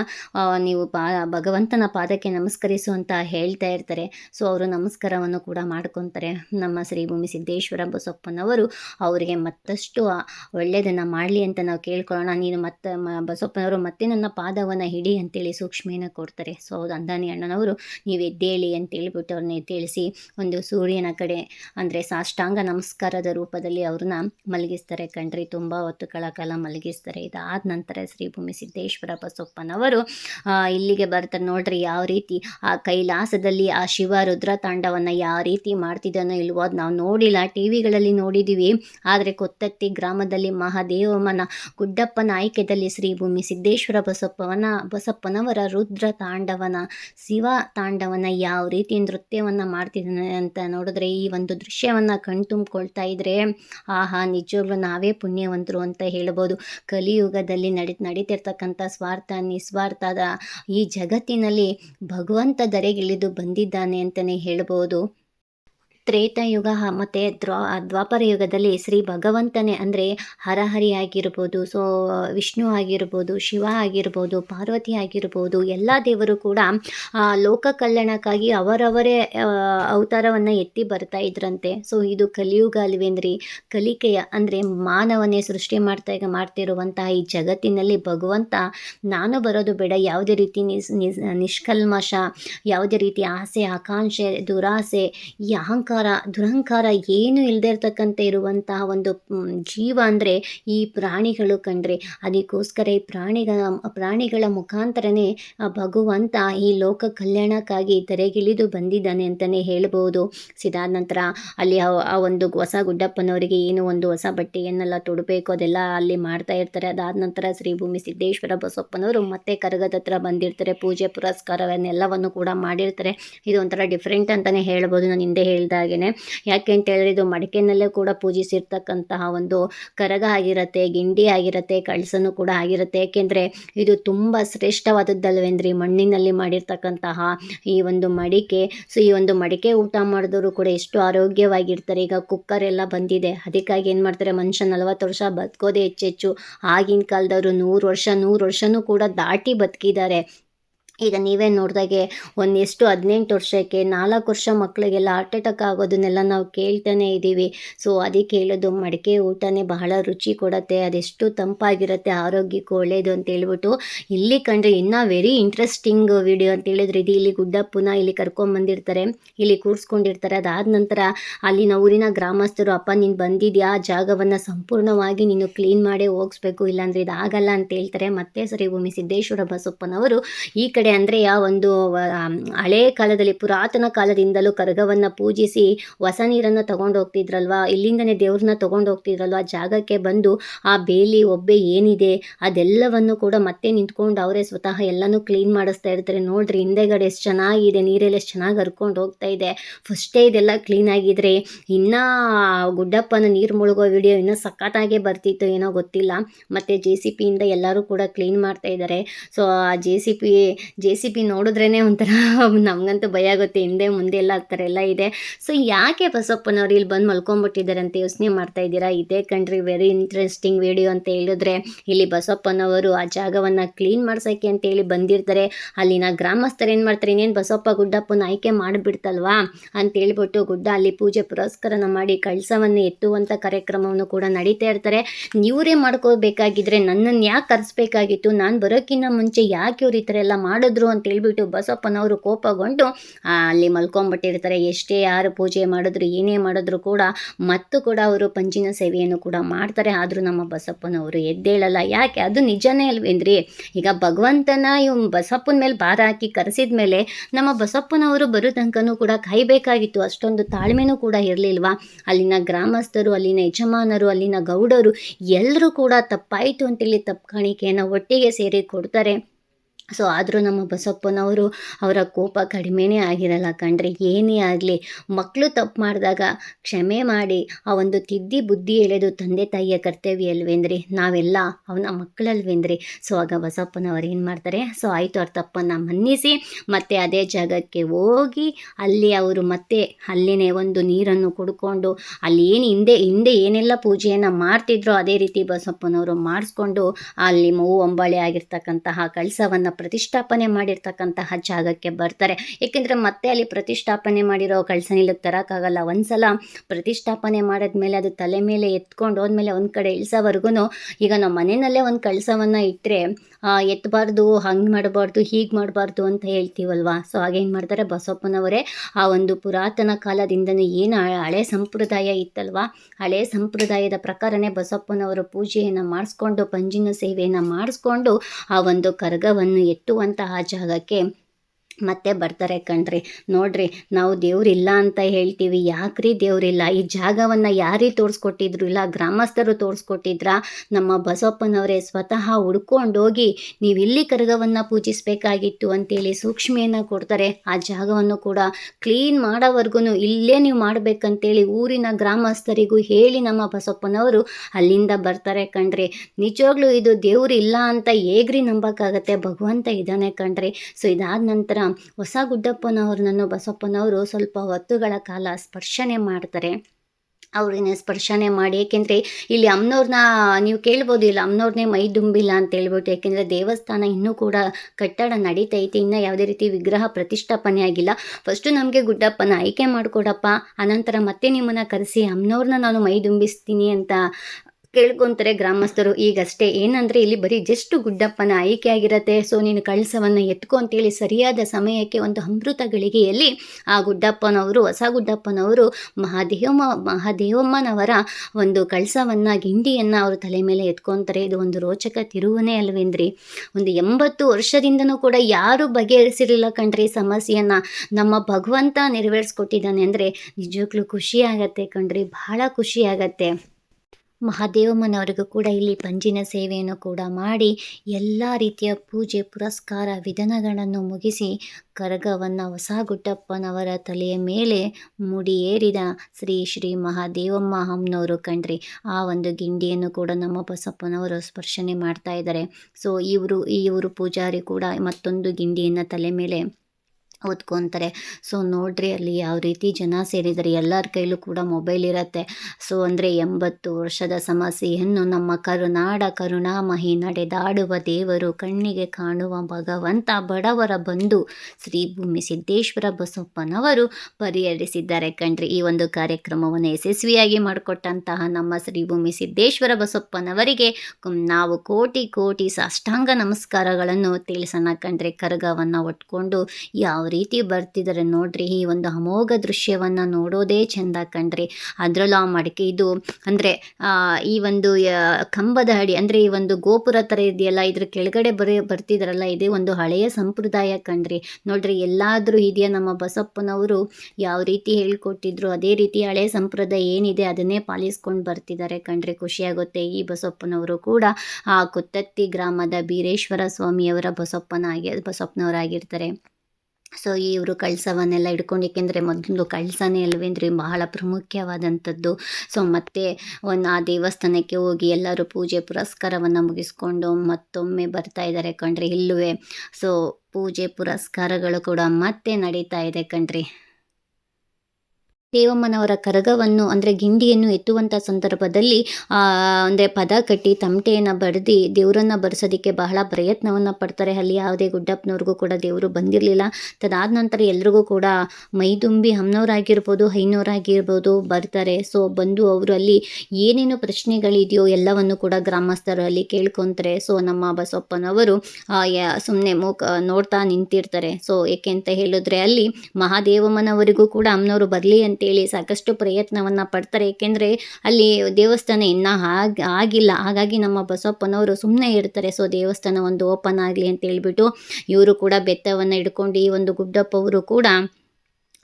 ನೀವು ಭಗವಂತನ ಪಾದಕ್ಕೆ ನಮಸ್ಕರಿಸು ಅಂತ ಹೇಳ್ತಾ ಇರ್ತಾರೆ. ಸೊ, ಅವರು ನಮಸ್ಕಾರವನ್ನು ಕೂಡ ಮಾಡ್ಕೊತಾರೆ. ನಮ್ಮ ಶ್ರೀ ಭೂಮಿ ಸಿದ್ದೇಶ್ವರ ಬಸಪ್ಪನವರು ಅವರಿಗೆ ಮತ್ತಷ್ಟು ಒಳ್ಳೆಯದನ್ನು ಮಾಡಲಿ ಅಂತ ನಾವು ಕೇಳ್ಕೊಳ್ಳೋಣ. ನೀನು ಮತ್ತೆ ಬಸಪ್ಪನವರು ಮತ್ತೆ ನನ್ನ ಪಾದವನ್ನು ಹಿಡಿ ಅಂತೇಳಿ ಸೂಕ್ಷ್ಮೇನ ಕೊಡ್ತಾರೆ. ಸೊ ಅದು ಅಂದಾನಿ ಅಣ್ಣನವರು, ನೀವು ಎದ್ದೇಳಿ ಅಂತೇಳ್ಬಿಟ್ಟು ಅವ್ರನ್ನ ಎದ್ದೇಳಿಸಿ, ಒಂದು ಸೂರ್ಯನ ಕಡೆ, ಅಂದರೆ ಸಾಷ್ಟಾಂಗ ನಮಸ್ಕಾರದ ರೂಪದಲ್ಲಿ ಅವ್ರನ್ನ ಮಲಗಿಸ್ತಾರೆ ಕಣ್ರಿ. ತುಂಬ ಹೊತ್ತುಗಳ ಕಾಲ ಮಲಗಿಸ್ತಾರೆ. ಇದಾದ ನಂತರ ಶ್ರೀ ಭೂಮಿ ಸಿದ್ದೇಶ್ವರ ಬಸಪ್ಪನವರು ಇಲ್ಲಿಗೆ ಬರ್ತಾರೆ ನೋಡ್ರಿ ಯಾವ ರೀತಿ ಆ ಕೈಲಾಸದಲ್ಲಿ ಆ ಶಿವ ರುದ್ರ ತಾಂಡವನ್ನ ಯಾವ ರೀತಿ ಮಾಡ್ತಿದ್ದಾನೋ ಇಲ್ವೋ ಅದು ನಾವು ನೋಡಿಲ್ಲ. ಟಿ ವಿಗಳಲ್ಲಿ ನೋಡಿದ್ದೀವಿ ಆದರೆ ಕೊತ್ತತ್ತಿ ಗ್ರಾಮದಲ್ಲಿ ಮಹಾದೇವಮ್ಮನ ಗುಡ್ಡಪ್ಪನ ಆಯ್ಕೆದಲ್ಲಿ ಶ್ರೀ ಭೂಮಿ ಸಿದ್ದೇಶ್ವರ ಬಸಪ್ಪವನ, ಬಸಪ್ಪನವರ ರುದ್ರ ತಾಂಡವನ ಶಿವ ತಾಂಡವನ ಯಾವ ರೀತಿ ನೃತ್ಯವನ್ನು ಮಾಡ್ತಿದ್ದಾನೆ ಅಂತ ನೋಡಿದ್ರೆ ಈ ಒಂದು ದೃಶ್ಯವನ್ನು ಕಣ್ತುಂಬ್ಕೊಳ್ತಾ ಇದ್ರೆ, ಆಹಾ ನಿಜವಾಗ್ಲೂ ನಾವೇ ಪುಣ್ಯವಂತರು ಅಂತ ಹೇಳ್ಬೋದು. ಕಲಿಯುಗದಲ್ಲಿ ನಡಿ, ನಡೀತಿರ್ತಕ್ಕಂಥ ಸ್ವಾರ್ಥ, ನಿಸ್ವಾರ್ಥದ ಈ ಜಗತ್ತಿನಲ್ಲಿ ಭಗವಂತ ಧರೆಗಿಳಿದು ಬಂದಿದ್ದಾನೆ ಅಂತಲೇ ಹೇಳ್ಬೋದು. ತ್ರೇತಾಯುಗ ಮತ್ತು ದ್ವಾ ದ್ವಾಪರ ಯುಗದಲ್ಲಿ ಶ್ರೀ ಭಗವಂತನೇ ಅಂದರೆ ಹರಹರಿ ಆಗಿರ್ಬೋದು ಸೊ, ವಿಷ್ಣು ಆಗಿರ್ಬೋದು, ಶಿವ ಆಗಿರ್ಬೋದು, ಪಾರ್ವತಿ ಆಗಿರ್ಬೋದು, ಎಲ್ಲ ದೇವರು ಕೂಡ ಲೋಕ ಕಲ್ಯಾಣಕ್ಕಾಗಿ ಅವರವರೇ ಅವತಾರವನ್ನು ಎತ್ತಿ ಬರ್ತಾ ಇದ್ರಂತೆ. ಸೊ, ಇದು ಕಲಿಯುಗ ಅಲ್ವೇಂದ್ರಿ ಕಲಿಕೆಯ ಅಂದರೆ ಮಾನವನೇ ಸೃಷ್ಟಿ ಮಾಡ್ತಾ, ಈಗ ಮಾಡ್ತಿರುವಂತಹ ಈ ಜಗತ್ತಿನಲ್ಲಿ ಭಗವಂತ, ನಾನು ಬರೋದು ಬೇಡ, ಯಾವುದೇ ರೀತಿ ನಿಸ್ ನಿಷ್ಕಲ್ಮಶ, ಯಾವುದೇ ರೀತಿ ಆಸೆ, ಆಕಾಂಕ್ಷೆ, ದುರಾಸೆ, ಈ ದುರಹಂಕಾರ ಏನು ಇಲ್ಲದೆ ಇರ್ತಕ್ಕಂಥ ಇರುವಂತಹ ಒಂದು ಜೀವ ಅಂದರೆ ಈ ಪ್ರಾಣಿಗಳು ಕಂಡ್ರೆ ಅದಕ್ಕೋಸ್ಕರ ಈ ಪ್ರಾಣಿಗಳ ಪ್ರಾಣಿಗಳ ಮುಖಾಂತರನೇ ಭಗವಂತ ಈ ಲೋಕ ಕಲ್ಯಾಣಕ್ಕಾಗಿ ತೆರೆಗಿಳಿದು ಬಂದಿದ್ದಾನೆ ಅಂತಲೇ ಹೇಳ್ಬೋದು. ಸಿದಾದ ನಂತರ ಅಲ್ಲಿ ಆ ಒಂದು ಹೊಸ ಗುಡ್ಡಪ್ಪನವರಿಗೆ ಏನು ಒಂದು ಹೊಸ ಬಟ್ಟೆಯನ್ನೆಲ್ಲ ತೊಡಬೇಕು, ಅದೆಲ್ಲ ಅಲ್ಲಿ ಮಾಡ್ತಾ ಇರ್ತಾರೆ. ಅದಾದ ನಂತರ ಶ್ರೀ ಭೂಮಿ ಸಿದ್ದೇಶ್ವರ ಬಸಪ್ಪನವರು ಮತ್ತೆ ಕರಗದ ಹತ್ರ ಬಂದಿರ್ತಾರೆ. ಪೂಜೆ ಪುರಸ್ಕಾರವನ್ನೆಲ್ಲವನ್ನು ಕೂಡ ಮಾಡಿರ್ತಾರೆ. ಇದು ಒಂಥರ ಡಿಫ್ರೆಂಟ್ ಅಂತಲೇ ಹೇಳ್ಬೋದು. ನಾನು ಹಿಂದೆ ಹೇಳ್ದಾಗೇನೆ ಯಾಕೆ ಅಂತ ಹೇಳಿದ್ರೆ ಇದು ಮಡಿಕೆನಲ್ಲೇ ಕೂಡ ಪೂಜಿಸಿರ್ತಕ್ಕಂತಹ ಒಂದು ಕರಗ ಆಗಿರುತ್ತೆ, ಗಿಂಡಿ ಆಗಿರುತ್ತೆ, ಕಳಸನು ಕೂಡ ಆಗಿರುತ್ತೆ. ಏಕೆಂದರೆ ಇದು ತುಂಬ ಶ್ರೇಷ್ಠವಾದದ್ದಲ್ವೇಂದ್ರಿ? ಮಣ್ಣಿನಲ್ಲಿ ಮಾಡಿರ್ತಕ್ಕಂತಹ ಈ ಒಂದು ಮಡಿಕೆ. ಸೊ ಈ ಒಂದು ಮಡಿಕೆ ಊಟ ಮಾಡಿದವರು ಕೂಡ ಎಷ್ಟು ಆರೋಗ್ಯವಾಗಿರ್ತಾರೆ. ಈಗ ಕುಕ್ಕರ್ ಎಲ್ಲ ಬಂದಿದೆ. ಅದಕ್ಕಾಗಿ ಏನು ಮಾಡ್ತಾರೆ? ಮನುಷ್ಯ ನಲವತ್ತು ವರ್ಷ ಬದುಕೋದೇ ಹೆಚ್ಚೆಚ್ಚು. ಆಗಿನ ಕಾಲದವರು ನೂರು ವರ್ಷ, ನೂರು ವರ್ಷನೂ ಕೂಡ ದಾಟಿ ಬದುಕಿದ್ದಾರೆ. ಈಗ ನೀವೇ ನೋಡಿದಾಗೆ ಒಂದು ಎಷ್ಟು ಹದಿನೆಂಟು ವರ್ಷಕ್ಕೆ ನಾಲ್ಕು ವರ್ಷ ಮಕ್ಕಳಿಗೆಲ್ಲ ಹಾರ್ಟ್ ಅಟ್ಯಾಕ್ ಆಗೋದನ್ನೆಲ್ಲ ನಾವು ಕೇಳ್ತಾನೆ ಇದ್ದೀವಿ. ಸೊ ಅದಕ್ಕೆ ಹೇಳೋದು ಮಡಿಕೆ ಊಟನೇ ಬಹಳ ರುಚಿ ಕೊಡುತ್ತೆ, ಅದೆಷ್ಟು ತಂಪಾಗಿರುತ್ತೆ, ಆರೋಗ್ಯಕ್ಕೂ ಒಳ್ಳೆಯದು ಅಂತ ಹೇಳ್ಬಿಟ್ಟು ಇಲ್ಲಿ ಕಂಡ್ರೆ ಇನ್ನೂ ವೆರಿ ಇಂಟ್ರೆಸ್ಟಿಂಗ್ ವಿಡಿಯೋ ಅಂತ ಹೇಳಿದ್ರೆ ಇದು ಇಲ್ಲಿ ಗುಡ್ಡಪ್ಪನ ಇಲ್ಲಿ ಕರ್ಕೊಂಬಂದಿರ್ತಾರೆ ಇಲ್ಲಿ ಕೂರಿಸ್ಕೊಂಡಿರ್ತಾರೆ. ಅದಾದ ನಂತರ ಅಲ್ಲಿನ ಊರಿನ ಗ್ರಾಮಸ್ಥರು, ಅಪ್ಪ, ನೀನು ಬಂದಿದ್ಯಾ? ಜಾಗವನ್ನು ಸಂಪೂರ್ಣವಾಗಿ ನೀನು ಕ್ಲೀನ್ ಮಾಡೇ ಹೋಗಿಸ್ಬೇಕು, ಇಲ್ಲಾಂದ್ರೆ ಇದಾಗಲ್ಲ ಅಂತ ಹೇಳ್ತಾರೆ. ಮತ್ತೆ ಸರಿ, ಭೂಮಿ ಸಿದ್ದೇಶ್ವರ ಬಸಪ್ಪನವರು ಈ ಕಡೆ ಅಂದರೆ ಒಂದು ಹಳೇ ಕಾಲದಲ್ಲಿ, ಪುರಾತನ ಕಾಲದಿಂದಲೂ ಕರಗವನ್ನು ಪೂಜಿಸಿ ಹೊಸ ನೀರನ್ನು ತಗೊಂಡು ಹೋಗ್ತಿದ್ರಲ್ವಾ? ಇಲ್ಲಿಂದನೇ ದೇವ್ರನ್ನ ತಗೊಂಡು ಹೋಗ್ತಿದ್ರಲ್ವ? ಜಾಗಕ್ಕೆ ಬಂದು ಆ ಬೇಲಿ, ಒಬ್ಬೆ ಏನಿದೆ, ಅದೆಲ್ಲವನ್ನು ಕೂಡ ಮತ್ತೆ ನಿಂತ್ಕೊಂಡು ಅವರೇ ಸ್ವತಃ ಎಲ್ಲನೂ ಕ್ಲೀನ್ ಮಾಡಿಸ್ತಾ ಇರ್ತಾರೆ. ನೋಡ್ರಿ, ಹಿಂದೆಗಡೆ ಎಷ್ಟು ಚೆನ್ನಾಗಿದೆ, ನೀರೆಲ್ಲ ಎಷ್ಟು ಚೆನ್ನಾಗಿ ಹರ್ಕೊಂಡು ಹೋಗ್ತಾ ಇದೆ. ಫಸ್ಟೇ ಇದೆಲ್ಲ ಕ್ಲೀನ್ ಆಗಿದ್ರೆ ಇನ್ನೂ ಗುಡ್ಡಪ್ಪನ ನೀರು ಮುಳುಗೋ ವಿಡಿಯೋ ಇನ್ನೂ ಸಖತ್ತಾಗೇ ಬರ್ತಿತ್ತು ಏನೋ ಗೊತ್ತಿಲ್ಲ. ಮತ್ತು ಜೆ ಸಿ ಪಿಯಿಂದ ಎಲ್ಲರೂ ಕೂಡ ಕ್ಲೀನ್ ಮಾಡ್ತಾ ಇದ್ದಾರೆ. ಸೊ, ಆ J C P J C P ನೋಡಿದ್ರೇ ಒಂಥರ ನಮಗಂತೂ ಭಯ ಆಗುತ್ತೆ. ಹಿಂದೆ ಮುಂದೆ ಎಲ್ಲ ಆ ಥರ ಎಲ್ಲ ಇದೆ. ಸೊ ಯಾಕೆ ಬಸಪ್ಪನವ್ರು ಇಲ್ಲಿ ಬಂದು ಮಲ್ಕೊಂಡ್ಬಿಟ್ಟಿದ್ದಾರೆ ಅಂತ ಯೋಚನೆ ಮಾಡ್ತಾ ಇದ್ದೀರಾ? ಇದೇ ಕಂಡ್ರಿ ವೆರಿ ಇಂಟ್ರೆಸ್ಟಿಂಗ್ ವಿಡಿಯೋ ಅಂತ ಹೇಳಿದ್ರೆ, ಇಲ್ಲಿ ಬಸಪ್ಪನವರು ಆ ಜಾಗವನ್ನು ಕ್ಲೀನ್ ಮಾಡ್ಸೋಕ್ಕೆ ಅಂತೇಳಿ ಬಂದಿರ್ತಾರೆ. ಅಲ್ಲಿನ ಗ್ರಾಮಸ್ಥರು ಏನು ಮಾಡ್ತಾರೆ? ಇನ್ನೇನು ಬಸಪ್ಪ ಗುಡ್ಡಪ್ಪನ ಆಯ್ಕೆ ಮಾಡಿಬಿಡ್ತಲ್ವಾ? ಅಂತ ಹೇಳ್ಬಿಟ್ಟು ಗುಡ್ಡ ಅಲ್ಲಿ ಪೂಜೆ ಪುರಸ್ಕಾರನ ಮಾಡಿ ಕಳಸವನ್ನು ಎತ್ತುವಂಥ ಕಾರ್ಯಕ್ರಮವನ್ನು ಕೂಡ ನಡೀತಾ ಇರ್ತಾರೆ. ಇವರೇ ಮಾಡ್ಕೋಬೇಕಾಗಿದ್ರೆ ನನ್ನನ್ನು ಯಾಕೆ ಕರೆಸ್ಬೇಕಾಗಿತ್ತು? ನಾನು ಬರೋಕ್ಕಿಂತ ಮುಂಚೆ ಯಾಕೆ ಇವ್ರು ಈ ಥರ ಎಲ್ಲ ಮಾಡಿದ್ರು ಅಂತ ಹೇಳ್ಬಿಟ್ಟು ಬಸಪ್ಪನವರು ಕೋಪಗೊಂಡು ಅಲ್ಲಿ ಮಲ್ಕೊಂಬಿಟ್ಟಿರ್ತಾರೆ. ಎಷ್ಟೇ ಯಾರು ಪೂಜೆ ಮಾಡಿದ್ರು, ಏನೇ ಮಾಡಿದ್ರು ಕೂಡ ಮತ್ತು ಕೂಡ ಅವರು ಪಂಚಿನ ಸೇವೆಯನ್ನು ಕೂಡ ಮಾಡ್ತಾರೆ. ಆದರೂ ನಮ್ಮ ಬಸಪ್ಪನವರು ಎದ್ದೇಳಲ್ಲ. ಯಾಕೆ? ಅದು ನಿಜನೇ ಅಲ್ವೇಂದ್ರಿ? ಈಗ ಭಗವಂತನ ಇವ್ ಬಸಪ್ಪನ ಮೇಲೆ ಭಾರ ಹಾಕಿ ಕರೆಸಿದ ಮೇಲೆ ನಮ್ಮ ಬಸಪ್ಪನವರು ಬರೋ ತನಕನೂ ಕೂಡ ಕಾಯಬೇಕಾಗಿತ್ತು. ಅಷ್ಟೊಂದು ತಾಳ್ಮೆನೂ ಕೂಡ ಇರಲಿಲ್ವಾ? ಅಲ್ಲಿನ ಗ್ರಾಮಸ್ಥರು, ಅಲ್ಲಿನ ಯಜಮಾನರು, ಅಲ್ಲಿನ ಗೌಡರು ಎಲ್ಲರೂ ಕೂಡ ತಪ್ಪಾಯಿತು ಅಂತೇಳಿ ತಪ್ಪು ಕಾಣಿಕೆಯನ್ನು ಒಟ್ಟಿಗೆ ಸೇರಿ ಕೊಡ್ತಾರೆ. ಸೊ ಆದರೂ ನಮ್ಮ ಬಸಪ್ಪನವರು ಅವರ ಕೋಪ ಕಡಿಮೆನೇ ಆಗಿರಲ್ಲ ಕಂಡ್ರೆ ಏನೇ ಆಗಲಿ ಮಕ್ಕಳು ತಪ್ಪು ಮಾಡಿದಾಗ ಕ್ಷಮೆ ಮಾಡಿ, ಆ ಒಂದು ತಿದ್ದಿ ಬುದ್ಧಿ ಎಳೆದು ತಂದೆ ತಾಯಿಯ ಕರ್ತವ್ಯ ಅಲ್ವೇಂದ್ರಿ ನಾವೆಲ್ಲ ಅವನ ಮಕ್ಕಳಲ್ವೇಂದ್ರಿ ಸೊ ಆಗ ಬಸಪ್ಪನವರು ಏನು ಮಾಡ್ತಾರೆ? ಸೊ ಆಯಿತು ಅವ್ರ ತಪ್ಪನ್ನು ಮನ್ನಿಸಿ, ಮತ್ತೆ ಅದೇ ಜಾಗಕ್ಕೆ ಹೋಗಿ, ಅಲ್ಲಿ ಅವರು ಮತ್ತೆ ಅಲ್ಲಿನೇ ಒಂದು ನೀರನ್ನು ಕುಡ್ಕೊಂಡು, ಅಲ್ಲಿ ಏನು ಹಿಂದೆ ಹಿಂದೆ ಏನೆಲ್ಲ ಪೂಜೆಯನ್ನು ಮಾಡ್ತಿದ್ರೋ ಅದೇ ರೀತಿ ಬಸಪ್ಪನವರು ಮಾಡಿಸ್ಕೊಂಡು, ಅಲ್ಲಿ ಮೂವು ಒಂಬಳೆ ಆಗಿರ್ತಕ್ಕಂತಹ ಕಳಸವನ್ನು ಪ್ರತಿಷ್ಠಾಪನೆ ಮಾಡಿರ್ತಕ್ಕಂತಹ ಜಾಗಕ್ಕೆ ಬರ್ತಾರೆ. ಏಕೆಂದರೆ ಮತ್ತೆ ಅಲ್ಲಿ ಪ್ರತಿಷ್ಠಾಪನೆ ಮಾಡಿರೋ ಕಳಸ ನಿಲ್ಲಕ್ಕೆ ತರೋಕ್ಕಾಗಲ್ಲ ಒಂದ್ಸಲ ಪ್ರತಿಷ್ಠಾಪನೆ ಮಾಡಿದ್ಮೇಲೆ ಅದು ತಲೆ ಮೇಲೆ ಎತ್ಕೊಂಡು ಹೋದ್ಮೇಲೆ ಒಂದು ಕಡೆ ಇಳಿಸೋವರೆಗೂ ಈಗ ನಮ್ಮ ಮನೆಯಲ್ಲೇ ಒಂದು ಕಳಸವನ್ನು ಇಟ್ಟರೆ ಎತ್ತಬಾರ್ದು, ಹಂಗೆ ಮಾಡಬಾರ್ದು, ಹೀಗೆ ಮಾಡಬಾರ್ದು ಅಂತ ಹೇಳ್ತೀವಲ್ವಾ? ಸೊ ಹಾಗೇನು ಮಾಡ್ತಾರೆ ಬಸಪ್ಪನವರೇ, ಆ ಒಂದು ಪುರಾತನ ಕಾಲದಿಂದನೂ ಏನು ಹಳೆ ಸಂಪ್ರದಾಯ ಇತ್ತಲ್ವಾ? ಹಳೆ ಸಂಪ್ರದಾಯದ ಪ್ರಕಾರನೇ ಬಸಪ್ಪನವರ ಪೂಜೆಯನ್ನು ಮಾಡಿಸ್ಕೊಂಡು, ಪಂಜಿನ ಸೇವೆಯನ್ನು ಮಾಡಿಸ್ಕೊಂಡು, ಆ ಒಂದು ಕರಗವನ್ನು ಎತ್ತುವಂತಹ ಜಾಗಕ್ಕೆ ಮತ್ತೆ ಬರ್ತಾರೆ ಕಣ್ರಿ. ನೋಡ್ರಿ, ನಾವು ದೇವ್ರಿಲ್ಲ ಅಂತ ಹೇಳ್ತೀವಿ. ಯಾಕ್ರಿ ದೇವ್ರಿಲ್ಲ ಈ ಜಾಗವನ್ನು ಯಾರೀ ತೋರಿಸ್ಕೊಟ್ಟಿದ್ರು ಇಲ್ಲ? ಗ್ರಾಮಸ್ಥರು ತೋರಿಸ್ಕೊಟ್ಟಿದ್ರಾ? ನಮ್ಮ ಬಸಪ್ಪನವರೇ ಸ್ವತಃ ಹುಡ್ಕೊಂಡೋಗಿ ನೀವು ಇಲ್ಲಿ ಕರಗವನ್ನು ಪೂಜಿಸಬೇಕಾಗಿತ್ತು ಅಂತೇಳಿ ಸೂಕ್ಷ್ಮೆಯನ್ನು ಕೊಡ್ತಾರೆ. ಆ ಜಾಗವನ್ನು ಕೂಡ ಕ್ಲೀನ್ ಮಾಡೋವರೆಗೂ ಇಲ್ಲೇ ನೀವು ಮಾಡಬೇಕಂತೇಳಿ ಊರಿನ ಗ್ರಾಮಸ್ಥರಿಗೂ ಹೇಳಿ ನಮ್ಮ ಬಸಪ್ಪನವರು ಅಲ್ಲಿಂದ ಬರ್ತಾರೆ ಕಣ್ರಿ. ನಿಜವಾಗ್ಲೂ ಇದು ದೇವ್ರು ಇಲ್ಲ ಅಂತ ಹೇಗ್ರಿ ನಂಬಕ್ಕಾಗತ್ತೆ? ಭಗವಂತ ಇದ್ದಾನೆ ಕಣ್ರಿ. ಸೊ ಇದಾದ ನಂತರ ಹೊಸ ಗುಡ್ಡಪ್ಪನವ್ರನ್ನು, ಬಸಪ್ಪನವರು ಸ್ವಲ್ಪ ಹೊತ್ತುಗಳ ಕಾಲ ಸ್ಪರ್ಶನೆ ಮಾಡ್ತಾರೆ. ಅವ್ರನ್ನ ಸ್ಪರ್ಶನೆ ಮಾಡಿ, ಏಕೆಂದರೆ ಇಲ್ಲಿ ಅಮ್ಮನವ್ರನ್ನ ನೀವು ಕೇಳ್ಬೋದು, ಇಲ್ಲ ಅಮ್ಮನವ್ರನ್ನೇ ಮೈ ದುಂಬಿಲ್ಲ ಅಂತ ಹೇಳ್ಬಿಟ್ಟು, ಏಕೆಂದರೆ ದೇವಸ್ಥಾನ ಇನ್ನೂ ಕೂಡ ಕಟ್ಟಡ ನಡೀತೈತಿ ಇನ್ನು ಯಾವುದೇ ರೀತಿ ವಿಗ್ರಹ ಪ್ರತಿಷ್ಠಾಪನೆ ಆಗಿಲ್ಲ. ಫಸ್ಟು ನಮಗೆ ಗುಡ್ಡಪ್ಪನ ಆಯ್ಕೆ ಮಾಡಿಕೊಡಪ್ಪ ಅನಂತರ ಮತ್ತೆ ನಿಮ್ಮನ್ನು ಕರೆಸಿ ಅಮ್ಮನವ್ರನ್ನ ನಾನು ಮೈ ದುಂಬಿಸ್ತೀನಿ ಅಂತ ಕೇಳ್ಕೊತಾರೆ ಗ್ರಾಮಸ್ಥರು. ಈಗಷ್ಟೇ ಏನಂದರೆ ಇಲ್ಲಿ ಬರೀ ಜಸ್ಟ್ ಗುಡ್ಡಪ್ಪನ ಆಯ್ಕೆ ಆಗಿರತ್ತೆ. ಸೊ, ನೀನು ಕಳಸವನ್ನು ಎತ್ಕೊ ಅಂತೇಳಿ ಸರಿಯಾದ ಸಮಯಕ್ಕೆ ಒಂದು ಅಮೃತ ಗಳಿಗೆಯಲ್ಲಿ ಆ ಗುಡ್ಡಪ್ಪನವರು, ಹೊಸ ಗುಡ್ಡಪ್ಪನವರು ಮಹಾದೇವಮ್ಮ ಮಹಾದೇವಮ್ಮನವರ ಒಂದು ಕಳಸವನ್ನು, ಗಿಂಡಿಯನ್ನು ಅವರು ತಲೆ ಮೇಲೆ ಎತ್ಕೊತಾರೆ. ಇದು ಒಂದು ರೋಚಕ ತಿರುವನೇ ಅಲ್ವೇಂದ್ರಿ? ಒಂದು ಎಂಬತ್ತು ವರ್ಷದಿಂದನೂ ಕೂಡ ಯಾರು ಬಗೆಹರಿಸಿರಲಿಲ್ಲ ಕಣ್ರಿ ಸಮಸ್ಯೆಯನ್ನು. ನಮ್ಮ ಭಗವಂತ ನೆರವೇರಿಸ್ಕೊಟ್ಟಿದ್ದಾನೆ ಅಂದರೆ ನಿಜವಾಗ್ಲೂ ಖುಷಿ ಆಗತ್ತೆ ಕಣ್ರಿ. ಬಹಳ ಖುಷಿ ಆಗತ್ತೆ. ಮಹಾದೇವಮ್ಮನವರಿಗೂ ಕೂಡ ಇಲ್ಲಿ ಪಂಜಿನ ಸೇವೆಯನ್ನು ಕೂಡ ಮಾಡಿ ಎಲ್ಲ ರೀತಿಯ ಪೂಜೆ, ಪುರಸ್ಕಾರ, ವಿಧಾನಗಳನ್ನು ಮುಗಿಸಿ ಕರಗವನ್ನು ಹೊಸ ಗುಡ್ಡಪ್ಪನವರ ತಲೆಯ ಮೇಲೆ ಮುಡಿಯೇರಿದ ಶ್ರೀ ಶ್ರೀ ಮಹಾದೇವಮ್ಮ ಅಮ್ಮನವರು ಕಣ್ರಿ. ಆ ಒಂದು ಗಿಂಡಿಯನ್ನು ಕೂಡ ನಮ್ಮ ಬಸಪ್ಪನವರು ಸ್ಪರ್ಶನೆ ಮಾಡ್ತಾ ಇದ್ದಾರೆ. ಸೊ ಇವರು ಇವರು ಪೂಜಾರಿ ಕೂಡ ಮತ್ತೊಂದು ಗಿಂಡಿಯನ್ನು ತಲೆ ಮೇಲೆ ಹೊತ್ಕೊತಾರೆ. ಸೊ ನೋಡ್ರಿ ಅಲ್ಲಿ ಯಾವ ರೀತಿ ಜನ ಸೇರಿದ್ದಾರೆ. ಎಲ್ಲರ ಕೈಲೂ ಕೂಡ ಮೊಬೈಲ್ ಇರತ್ತೆ. ಸೊ ಅಂದರೆ ಎಂಬತ್ತು ವರ್ಷದ ಸಮಸ್ಯೆಯನ್ನು ನಮ್ಮ ಕರುನಾಡ ಕರುಣಾಮಹಿ ನಡೆದಾಡುವ ದೇವರು ಕಣ್ಣಿಗೆ ಕಾಣುವ ಭಗವಂತ ಬಡವರ ಬಂಧು ಶ್ರೀ ಭೂಮಿ ಸಿದ್ದೇಶ್ವರ ಬಸಪ್ಪನವರು ಪರಿಹರಿಸಿದ್ದಾರೆ ಕಣ್ರಿ. ಈ ಒಂದು ಕಾರ್ಯಕ್ರಮವನ್ನು ಯಶಸ್ವಿಯಾಗಿ ಮಾಡಿಕೊಟ್ಟಂತಹ ನಮ್ಮ ಶ್ರೀ ಭೂಮಿ ಸಿದ್ದೇಶ್ವರ ಬಸಪ್ಪನವರಿಗೆ ನಾವು ಕೋಟಿ ಕೋಟಿ ಸಾಷ್ಟಾಂಗ ನಮಸ್ಕಾರಗಳನ್ನು ತಿಳಿಸೋಣ ಕಂಡ್ರೆ ಕರಗವನ್ನು ಒಟ್ಕೊಂಡು ಯಾವ ರೀತಿ ಬರ್ತಿದ್ದಾರೆ ನೋಡ್ರಿ. ಈ ಒಂದು ಅಮೋಘ ದೃಶ್ಯವನ್ನು ನೋಡೋದೇ ಚೆಂದ ಕಣ್ರಿ. ಅದರಲ್ಲೂ ಆ ಮಡಿಕೆ ಇದು ಅಂದರೆ ಈ ಒಂದು ಕಂಬದ ಹಡಿ ಅಂದರೆ ಈ ಒಂದು ಗೋಪುರ ಥರ ಇದೆಯಲ್ಲ, ಇದ್ರ ಕೆಳಗಡೆ ಬರೀ, ಬರ್ತಿದಾರಲ್ಲ, ಇದೇ ಒಂದು ಹಳೆಯ ಸಂಪ್ರದಾಯ ಕಣ್ರಿ. ನೋಡ್ರಿ, ಎಲ್ಲಾದರೂ ಇದೆಯಾ? ನಮ್ಮ ಬಸಪ್ಪನವರು ಯಾವ ರೀತಿ ಹೇಳ್ಕೊಟ್ಟಿದ್ರು, ಅದೇ ರೀತಿ ಹಳೆಯ ಸಂಪ್ರದಾಯ ಏನಿದೆ, ಅದನ್ನೇ ಪಾಲಿಸ್ಕೊಂಡು ಬರ್ತಿದ್ದಾರೆ ಕಣ್ರಿ. ಖುಷಿಯಾಗುತ್ತೆ ಈ ಬಸಪ್ಪನವರು ಕೂಡ. ಆ ಕುತ್ತತ್ತಿ ಗ್ರಾಮದ ಬೀರೇಶ್ವರ ಸ್ವಾಮಿಯವರ ಬಸಪ್ಪನಾಗಿ, ಬಸಪ್ಪನವರಾಗಿರ್ತಾರೆ. ಸೊ ಇವರು ಕಳಸವನ್ನೆಲ್ಲ ಹಿಡ್ಕೊಂಡು, ಏಕೆಂದರೆ ಮೊದಲು ಕಳಸನೇ ಅಲ್ವೇಂದ್ರಿ ಬಹಳ ಪ್ರಾಮುಖ್ಯವಾದಂಥದ್ದು. ಸೊ ಮತ್ತೆ ಒಂದು ಆ ದೇವಸ್ಥಾನಕ್ಕೆ ಹೋಗಿ ಎಲ್ಲರೂ ಪೂಜೆ ಪುರಸ್ಕಾರವನ್ನು ಮುಗಿಸ್ಕೊಂಡು ಮತ್ತೊಮ್ಮೆ ಬರ್ತಾ ಇದ್ದಾರೆ ಕಣ್ರಿ ಇಲ್ಲವೇ. ಸೊ ಪೂಜೆ ಪುರಸ್ಕಾರಗಳು ಕೂಡ ಮತ್ತೆ ನಡೀತಾ ಇದೆ ಕಣ್ರಿ. ದೇವಮ್ಮನವರ ಕರಗವನ್ನು, ಅಂದರೆ ಗಿಂಡಿಯನ್ನು ಎತ್ತುವಂಥ ಸಂದರ್ಭದಲ್ಲಿ ಅಂದರೆ ಪದ ಕಟ್ಟಿ ತಮಟೆಯನ್ನು ಬಡ್ದು ದೇವರನ್ನು ಬರ್ಸೋದಕ್ಕೆ ಬಹಳ ಪ್ರಯತ್ನವನ್ನು ಪಡ್ತಾರೆ. ಅಲ್ಲಿ ಯಾವುದೇ ಗುಡ್ಡಪ್ಪನವ್ರಿಗೂ ಕೂಡ ದೇವರು ಬಂದಿರಲಿಲ್ಲ. ತದಾದ ನಂತರ ಎಲ್ರಿಗೂ ಕೂಡ ಮೈದುಂಬಿ ಹಮ್ನವರಾಗಿರ್ಬೋದು ಹೈನವರಾಗಿರ್ಬೋದು ಬರ್ತಾರೆ. ಸೊ ಬಂದು ಅವರು ಅಲ್ಲಿ ಏನೇನು ಪ್ರಶ್ನೆಗಳಿದೆಯೋ ಎಲ್ಲವನ್ನು ಕೂಡ ಗ್ರಾಮಸ್ಥರು ಅಲ್ಲಿ ಕೇಳ್ಕೊತಾರೆ. ಸೊ ನಮ್ಮ ಬಸಪ್ಪನವರು ಸುಮ್ಮನೆ ಮೂಕ ನೋಡ್ತಾ ನಿಂತಿರ್ತಾರೆ. ಸೊ ಏಕೆ ಅಂತ ಹೇಳಿದ್ರೆ ಅಲ್ಲಿ ಮಹಾದೇವಮ್ಮನವರಿಗೂ ಕೂಡ ಅಮ್ಮನವರು ಬರಲಿ ಅಂತೇಳಿ ಸಾಕಷ್ಟು ಪ್ರಯತ್ನವನ್ನು ಪಡ್ತಾರೆ. ಏಕೆಂದರೆ ಅಲ್ಲಿ ದೇವಸ್ಥಾನ ಇನ್ನೂ ಆಗ ಆಗಿಲ್ಲ. ಹಾಗಾಗಿ ನಮ್ಮ ಬಸಪ್ಪನವರು ಸುಮ್ಮನೆ ಇರ್ತಾರೆ. ಸೊ ದೇವಸ್ಥಾನ ಒಂದು ಓಪನ್ ಆಗಲಿ ಅಂತ ಹೇಳ್ಬಿಟ್ಟು ಇವರು ಕೂಡ ಬೆತ್ತವನ್ನು ಹಿಡ್ಕೊಂಡು ಈ ಒಂದು ಗುಡ್ಡಪ್ಪವರು ಕೂಡ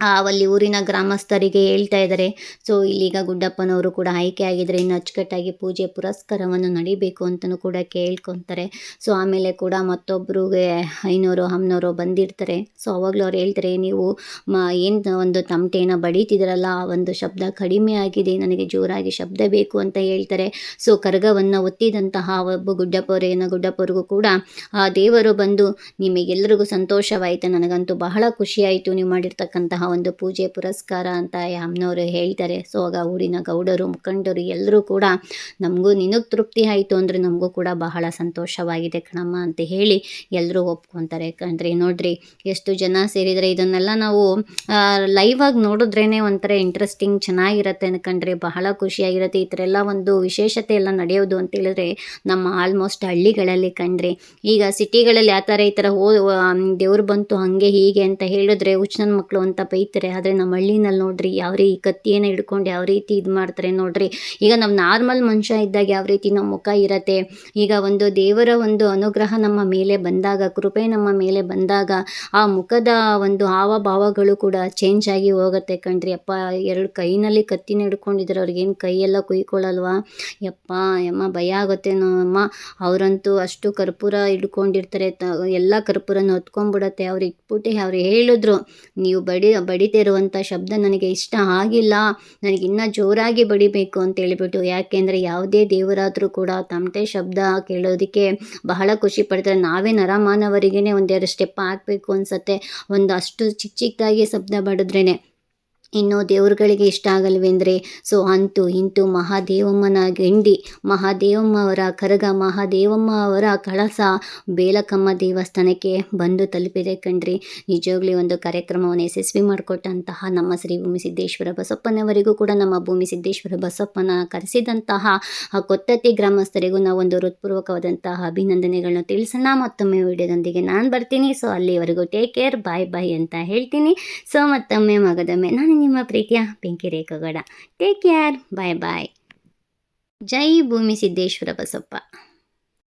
ಅಲ್ಲಿ ಊರಿನ ಗ್ರಾಮಸ್ಥರಿಗೆ ಹೇಳ್ತಾ ಇದ್ದಾರೆ. ಸೊ, ಇಲ್ಲೀಗ ಗುಡ್ಡಪ್ಪನವರು ಕೂಡ ಆಯ್ಕೆ ಆಗಿದ್ರೆ ಇನ್ನು ಅಚ್ಚುಕಟ್ಟಾಗಿ ಪೂಜೆ ಪುರಸ್ಕಾರವನ್ನು ನಡಿಬೇಕು ಅಂತಲೂ ಕೂಡ ಕೇಳ್ಕೊತಾರೆ. ಸೊ, ಆಮೇಲೆ ಕೂಡ ಮತ್ತೊಬ್ಬರಿಗೆ ಐನೂರು ಹಮ್ನೂರು ಬಂದಿರ್ತಾರೆ. ಸೊ, ಅವಾಗಲೂ ಅವ್ರು ಹೇಳ್ತಾರೆ, ನೀವು ಮ, ಏನು ಒಂದು ತಮಟೆನ ಬಡೀತಿದ್ರಲ್ಲ, ಆ ಒಂದು ಶಬ್ದ ಕಡಿಮೆ ಆಗಿದೆ, ನನಗೆ ಜೋರಾಗಿ ಶಬ್ದ ಬೇಕು ಅಂತ ಹೇಳ್ತಾರೆ. ಸೊ, ಕರಗವನ್ನು ಒತ್ತಿದಂತಹ ಒಬ್ಬ ಗುಡ್ಡಪ್ಪರೇನ ಗುಡ್ಡಪ್ಪರಿಗೂ ಕೂಡ ಆ ದೇವರು ಬಂದು ನಿಮಗೆಲ್ಲರಿಗೂ ಸಂತೋಷವಾಯಿತು. ನನಗಂತೂ ಬಹಳ ಖುಷಿಯಾಯಿತು. ನೀವು ಮಾಡಿರ್ತಕ್ಕಂತಹ ಒಂದು ಪೂಜೆ ಪುರಸ್ಕಾರ ಅಂತ ಅಮ್ಮನವರು ಹೇಳ್ತಾರೆ. ಸೊ ಆಗ ಊರಿನ ಗೌಡರು, ಮುಖಂಡರು ಎಲ್ಲರೂ ಕೂಡ ನಮಗೂ ನಿನಗೆ ತೃಪ್ತಿ ಆಯಿತು ಅಂದರೆ ನಮಗೂ ಕೂಡ ಬಹಳ ಸಂತೋಷವಾಗಿದೆ ಕಣಮ್ಮ ಅಂತ ಹೇಳಿ ಎಲ್ಲರೂ ಒಪ್ಕೊತಾರೆ. ಯಾಕಂದರೆ ನೋಡ್ರಿ, ಎಷ್ಟು ಜನ ಸೇರಿದರೆ ಇದನ್ನೆಲ್ಲ ನಾವು ಲೈವ್ ಆಗಿ ನೋಡಿದ್ರೇ ಒಂಥರ ಇಂಟ್ರೆಸ್ಟಿಂಗ್ ಚೆನ್ನಾಗಿರುತ್ತೆ ಅನ್ಕಂಡ್ರೆ ಬಹಳ ಖುಷಿಯಾಗಿರುತ್ತೆ. ಈ ಥರ ಎಲ್ಲ ಒಂದು ವಿಶೇಷತೆ ಎಲ್ಲ ನಡೆಯೋದು ಅಂತ ಹೇಳಿದ್ರೆ ನಮ್ಮ ಆಲ್ಮೋಸ್ಟ್ ಹಳ್ಳಿಗಳಲ್ಲಿ ಕಂಡ್ರಿ ಈಗ ಸಿಟಿಗಳಲ್ಲಿ ಆ ಥರ ಈ ಥರ ಹೋ ದೇವ್ರು ಬಂತು ಹಾಗೆ ಹೀಗೆ ಅಂತ ಹೇಳಿದ್ರೆ ಹುಚ್ಚನ ಮಕ್ಕಳು ಅಂತ ಬೈತಾರೆ ಆದರೆ ನಮ್ಮ ಹಳ್ಳಿನಲ್ಲಿ ನೋಡ್ರಿ, ಯಾವ ರೀ ಕತ್ತಿಯನ್ನು ಹಿಡ್ಕೊಂಡು ಯಾವ ರೀತಿ ಇದು ಮಾಡ್ತಾರೆ ನೋಡ್ರಿ. ಈಗ ನಾವು ನಾರ್ಮಲ್ ಮನುಷ್ಯ ಇದ್ದಾಗ ಯಾವ ರೀತಿ ನಮ್ಮ ಮುಖ ಇರತ್ತೆ. ಈಗ ಒಂದು ದೇವರ ಒಂದು ಅನುಗ್ರಹ ನಮ್ಮ ಮೇಲೆ ಬಂದಾಗ, ಕೃಪೆ ನಮ್ಮ ಮೇಲೆ ಬಂದಾಗ, ಆ ಮುಖದ ಒಂದು ಹಾವಭಾವಗಳು ಕೂಡ ಚೇಂಜ್ ಆಗಿ ಹೋಗುತ್ತೆ ಕಣ್ರಿ. ಅಪ್ಪ, ಎರಡು ಕೈನಲ್ಲಿ ಕತ್ತಿನ ಹಿಡ್ಕೊಂಡಿದ್ರೆ ಅವ್ರಿಗೇನು ಕೈಯೆಲ್ಲ ಕುಯ್ಕೊಳ್ಳಲ್ವಾ? ಯಪ್ಪ, ಯಮ್ಮ, ಭಯ ಆಗುತ್ತೆ ಅಮ್ಮ ಅವರಂತೂ ಅಷ್ಟು ಕರ್ಪೂರ ಹಿಡ್ಕೊಂಡಿರ್ತಾರೆ. ಎಲ್ಲ ಕರ್ಪೂರನ ಹೊತ್ಕೊಂಡ್ಬಿಡತ್ತೆ. ಅವ್ರು ಇಟ್ಬಿಟ್ಟು ಅವ್ರು ಹೇಳಿದ್ರು, ನೀವು ಬಡಿ ಬಡಿತಾ ಇರುವಂಥ ಶಬ್ದ ನನಗೆ ಇಷ್ಟ ಆಗಿಲ್ಲ. ನನಗೆ ಇನ್ನೂ ಜೋರಾಗಿ ಬಡಿಬೇಕು ಅಂತ ಹೇಳಿಬಿಟ್ಟು ಯಾಕೆಂದರೆ ಯಾವುದೇ ದೇವರಾದರೂ ಕೂಡ ತಮ್ಮದೇ ಶಬ್ದ ಕೇಳೋದಕ್ಕೆ ಬಹಳ ಖುಷಿ ಪಡ್ತಾರೆ. ನಾವೇ ನರಮಾನವರಿಗೇ ಒಂದೆರಡು ಸ್ಟೆಪ್ ಹಾಕಬೇಕು ಅನಿಸತ್ತೆ. ಒಂದು ಅಷ್ಟು ಚಿಕ್ಕ ಚಿಕ್ಕದಾಗಿ ಶಬ್ದ ಬಡಿದ್ರೇ ಇನ್ನು ದೇವರುಗಳಿಗೆ ಇಷ್ಟ ಆಗಲ್ವೆಂದರೆ? ಸೊ ಅಂತು ಇಂತು ಮಹಾದೇವಮ್ಮನ ಗಿಂಡಿ ಮಹಾದೇವಮ್ಮ ಅವರ ಕರಗ ಮಹಾದೇವಮ್ಮ ಅವರ ಕಳಸ ಬೇಲಕಮ್ಮ ದೇವಸ್ಥಾನಕ್ಕೆ ಬಂದು ತಲುಪಿದೆ ಕಣ್ರಿ. ನಿಜವಾಗ್ಲಿ ಒಂದು ಕಾರ್ಯಕ್ರಮವನ್ನು ಯಶಸ್ವಿ ಮಾಡಿಕೊಟ್ಟಂತಹ ನಮ್ಮ ಶ್ರೀ ಭೂಮಿ ಸಿದ್ದೇಶ್ವರ ಬಸಪ್ಪನವರಿಗೂ ಕೂಡ ನಮ್ಮ ಭೂಮಿ ಸಿದ್ದೇಶ್ವರ ಬಸಪ್ಪನ ಕರೆಸಿದಂತಹ ಆ ಕೊತ್ತತ್ತಿ ಗ್ರಾಮಸ್ಥರಿಗೂ ನಾವು ಒಂದು ಹೃತ್ಪೂರ್ವಕವಾದಂತಹ ಅಭಿನಂದನೆಗಳನ್ನ ತಿಳಿಸೋಣ. ಮತ್ತೊಮ್ಮೆ ವಿಡಿಯೋದೊಂದಿಗೆ ನಾನು ಬರ್ತೀನಿ. ಸೊ ಅಲ್ಲಿವರೆಗೂ ಟೇಕ್ ಕೇರ್ ಬಾಯ್ ಬಾಯ್ ಅಂತ ಹೇಳ್ತೀನಿ. ಸೊ ಮತ್ತೊಮ್ಮೆ ಮಗದೊಮ್ಮೆ. ನಿಮ್ಮ ಪ್ರೀತಿಯ ಬೆಂಕಿ ರೇಖಗೌಡ. ಟೇಕ್ ಕೇರ್ ಬಾಯ್ ಬಾಯ್ ಜೈ ಭೂಮಿ ಸಿದ್ದೇಶ್ವರ ಬಸಪ್ಪ.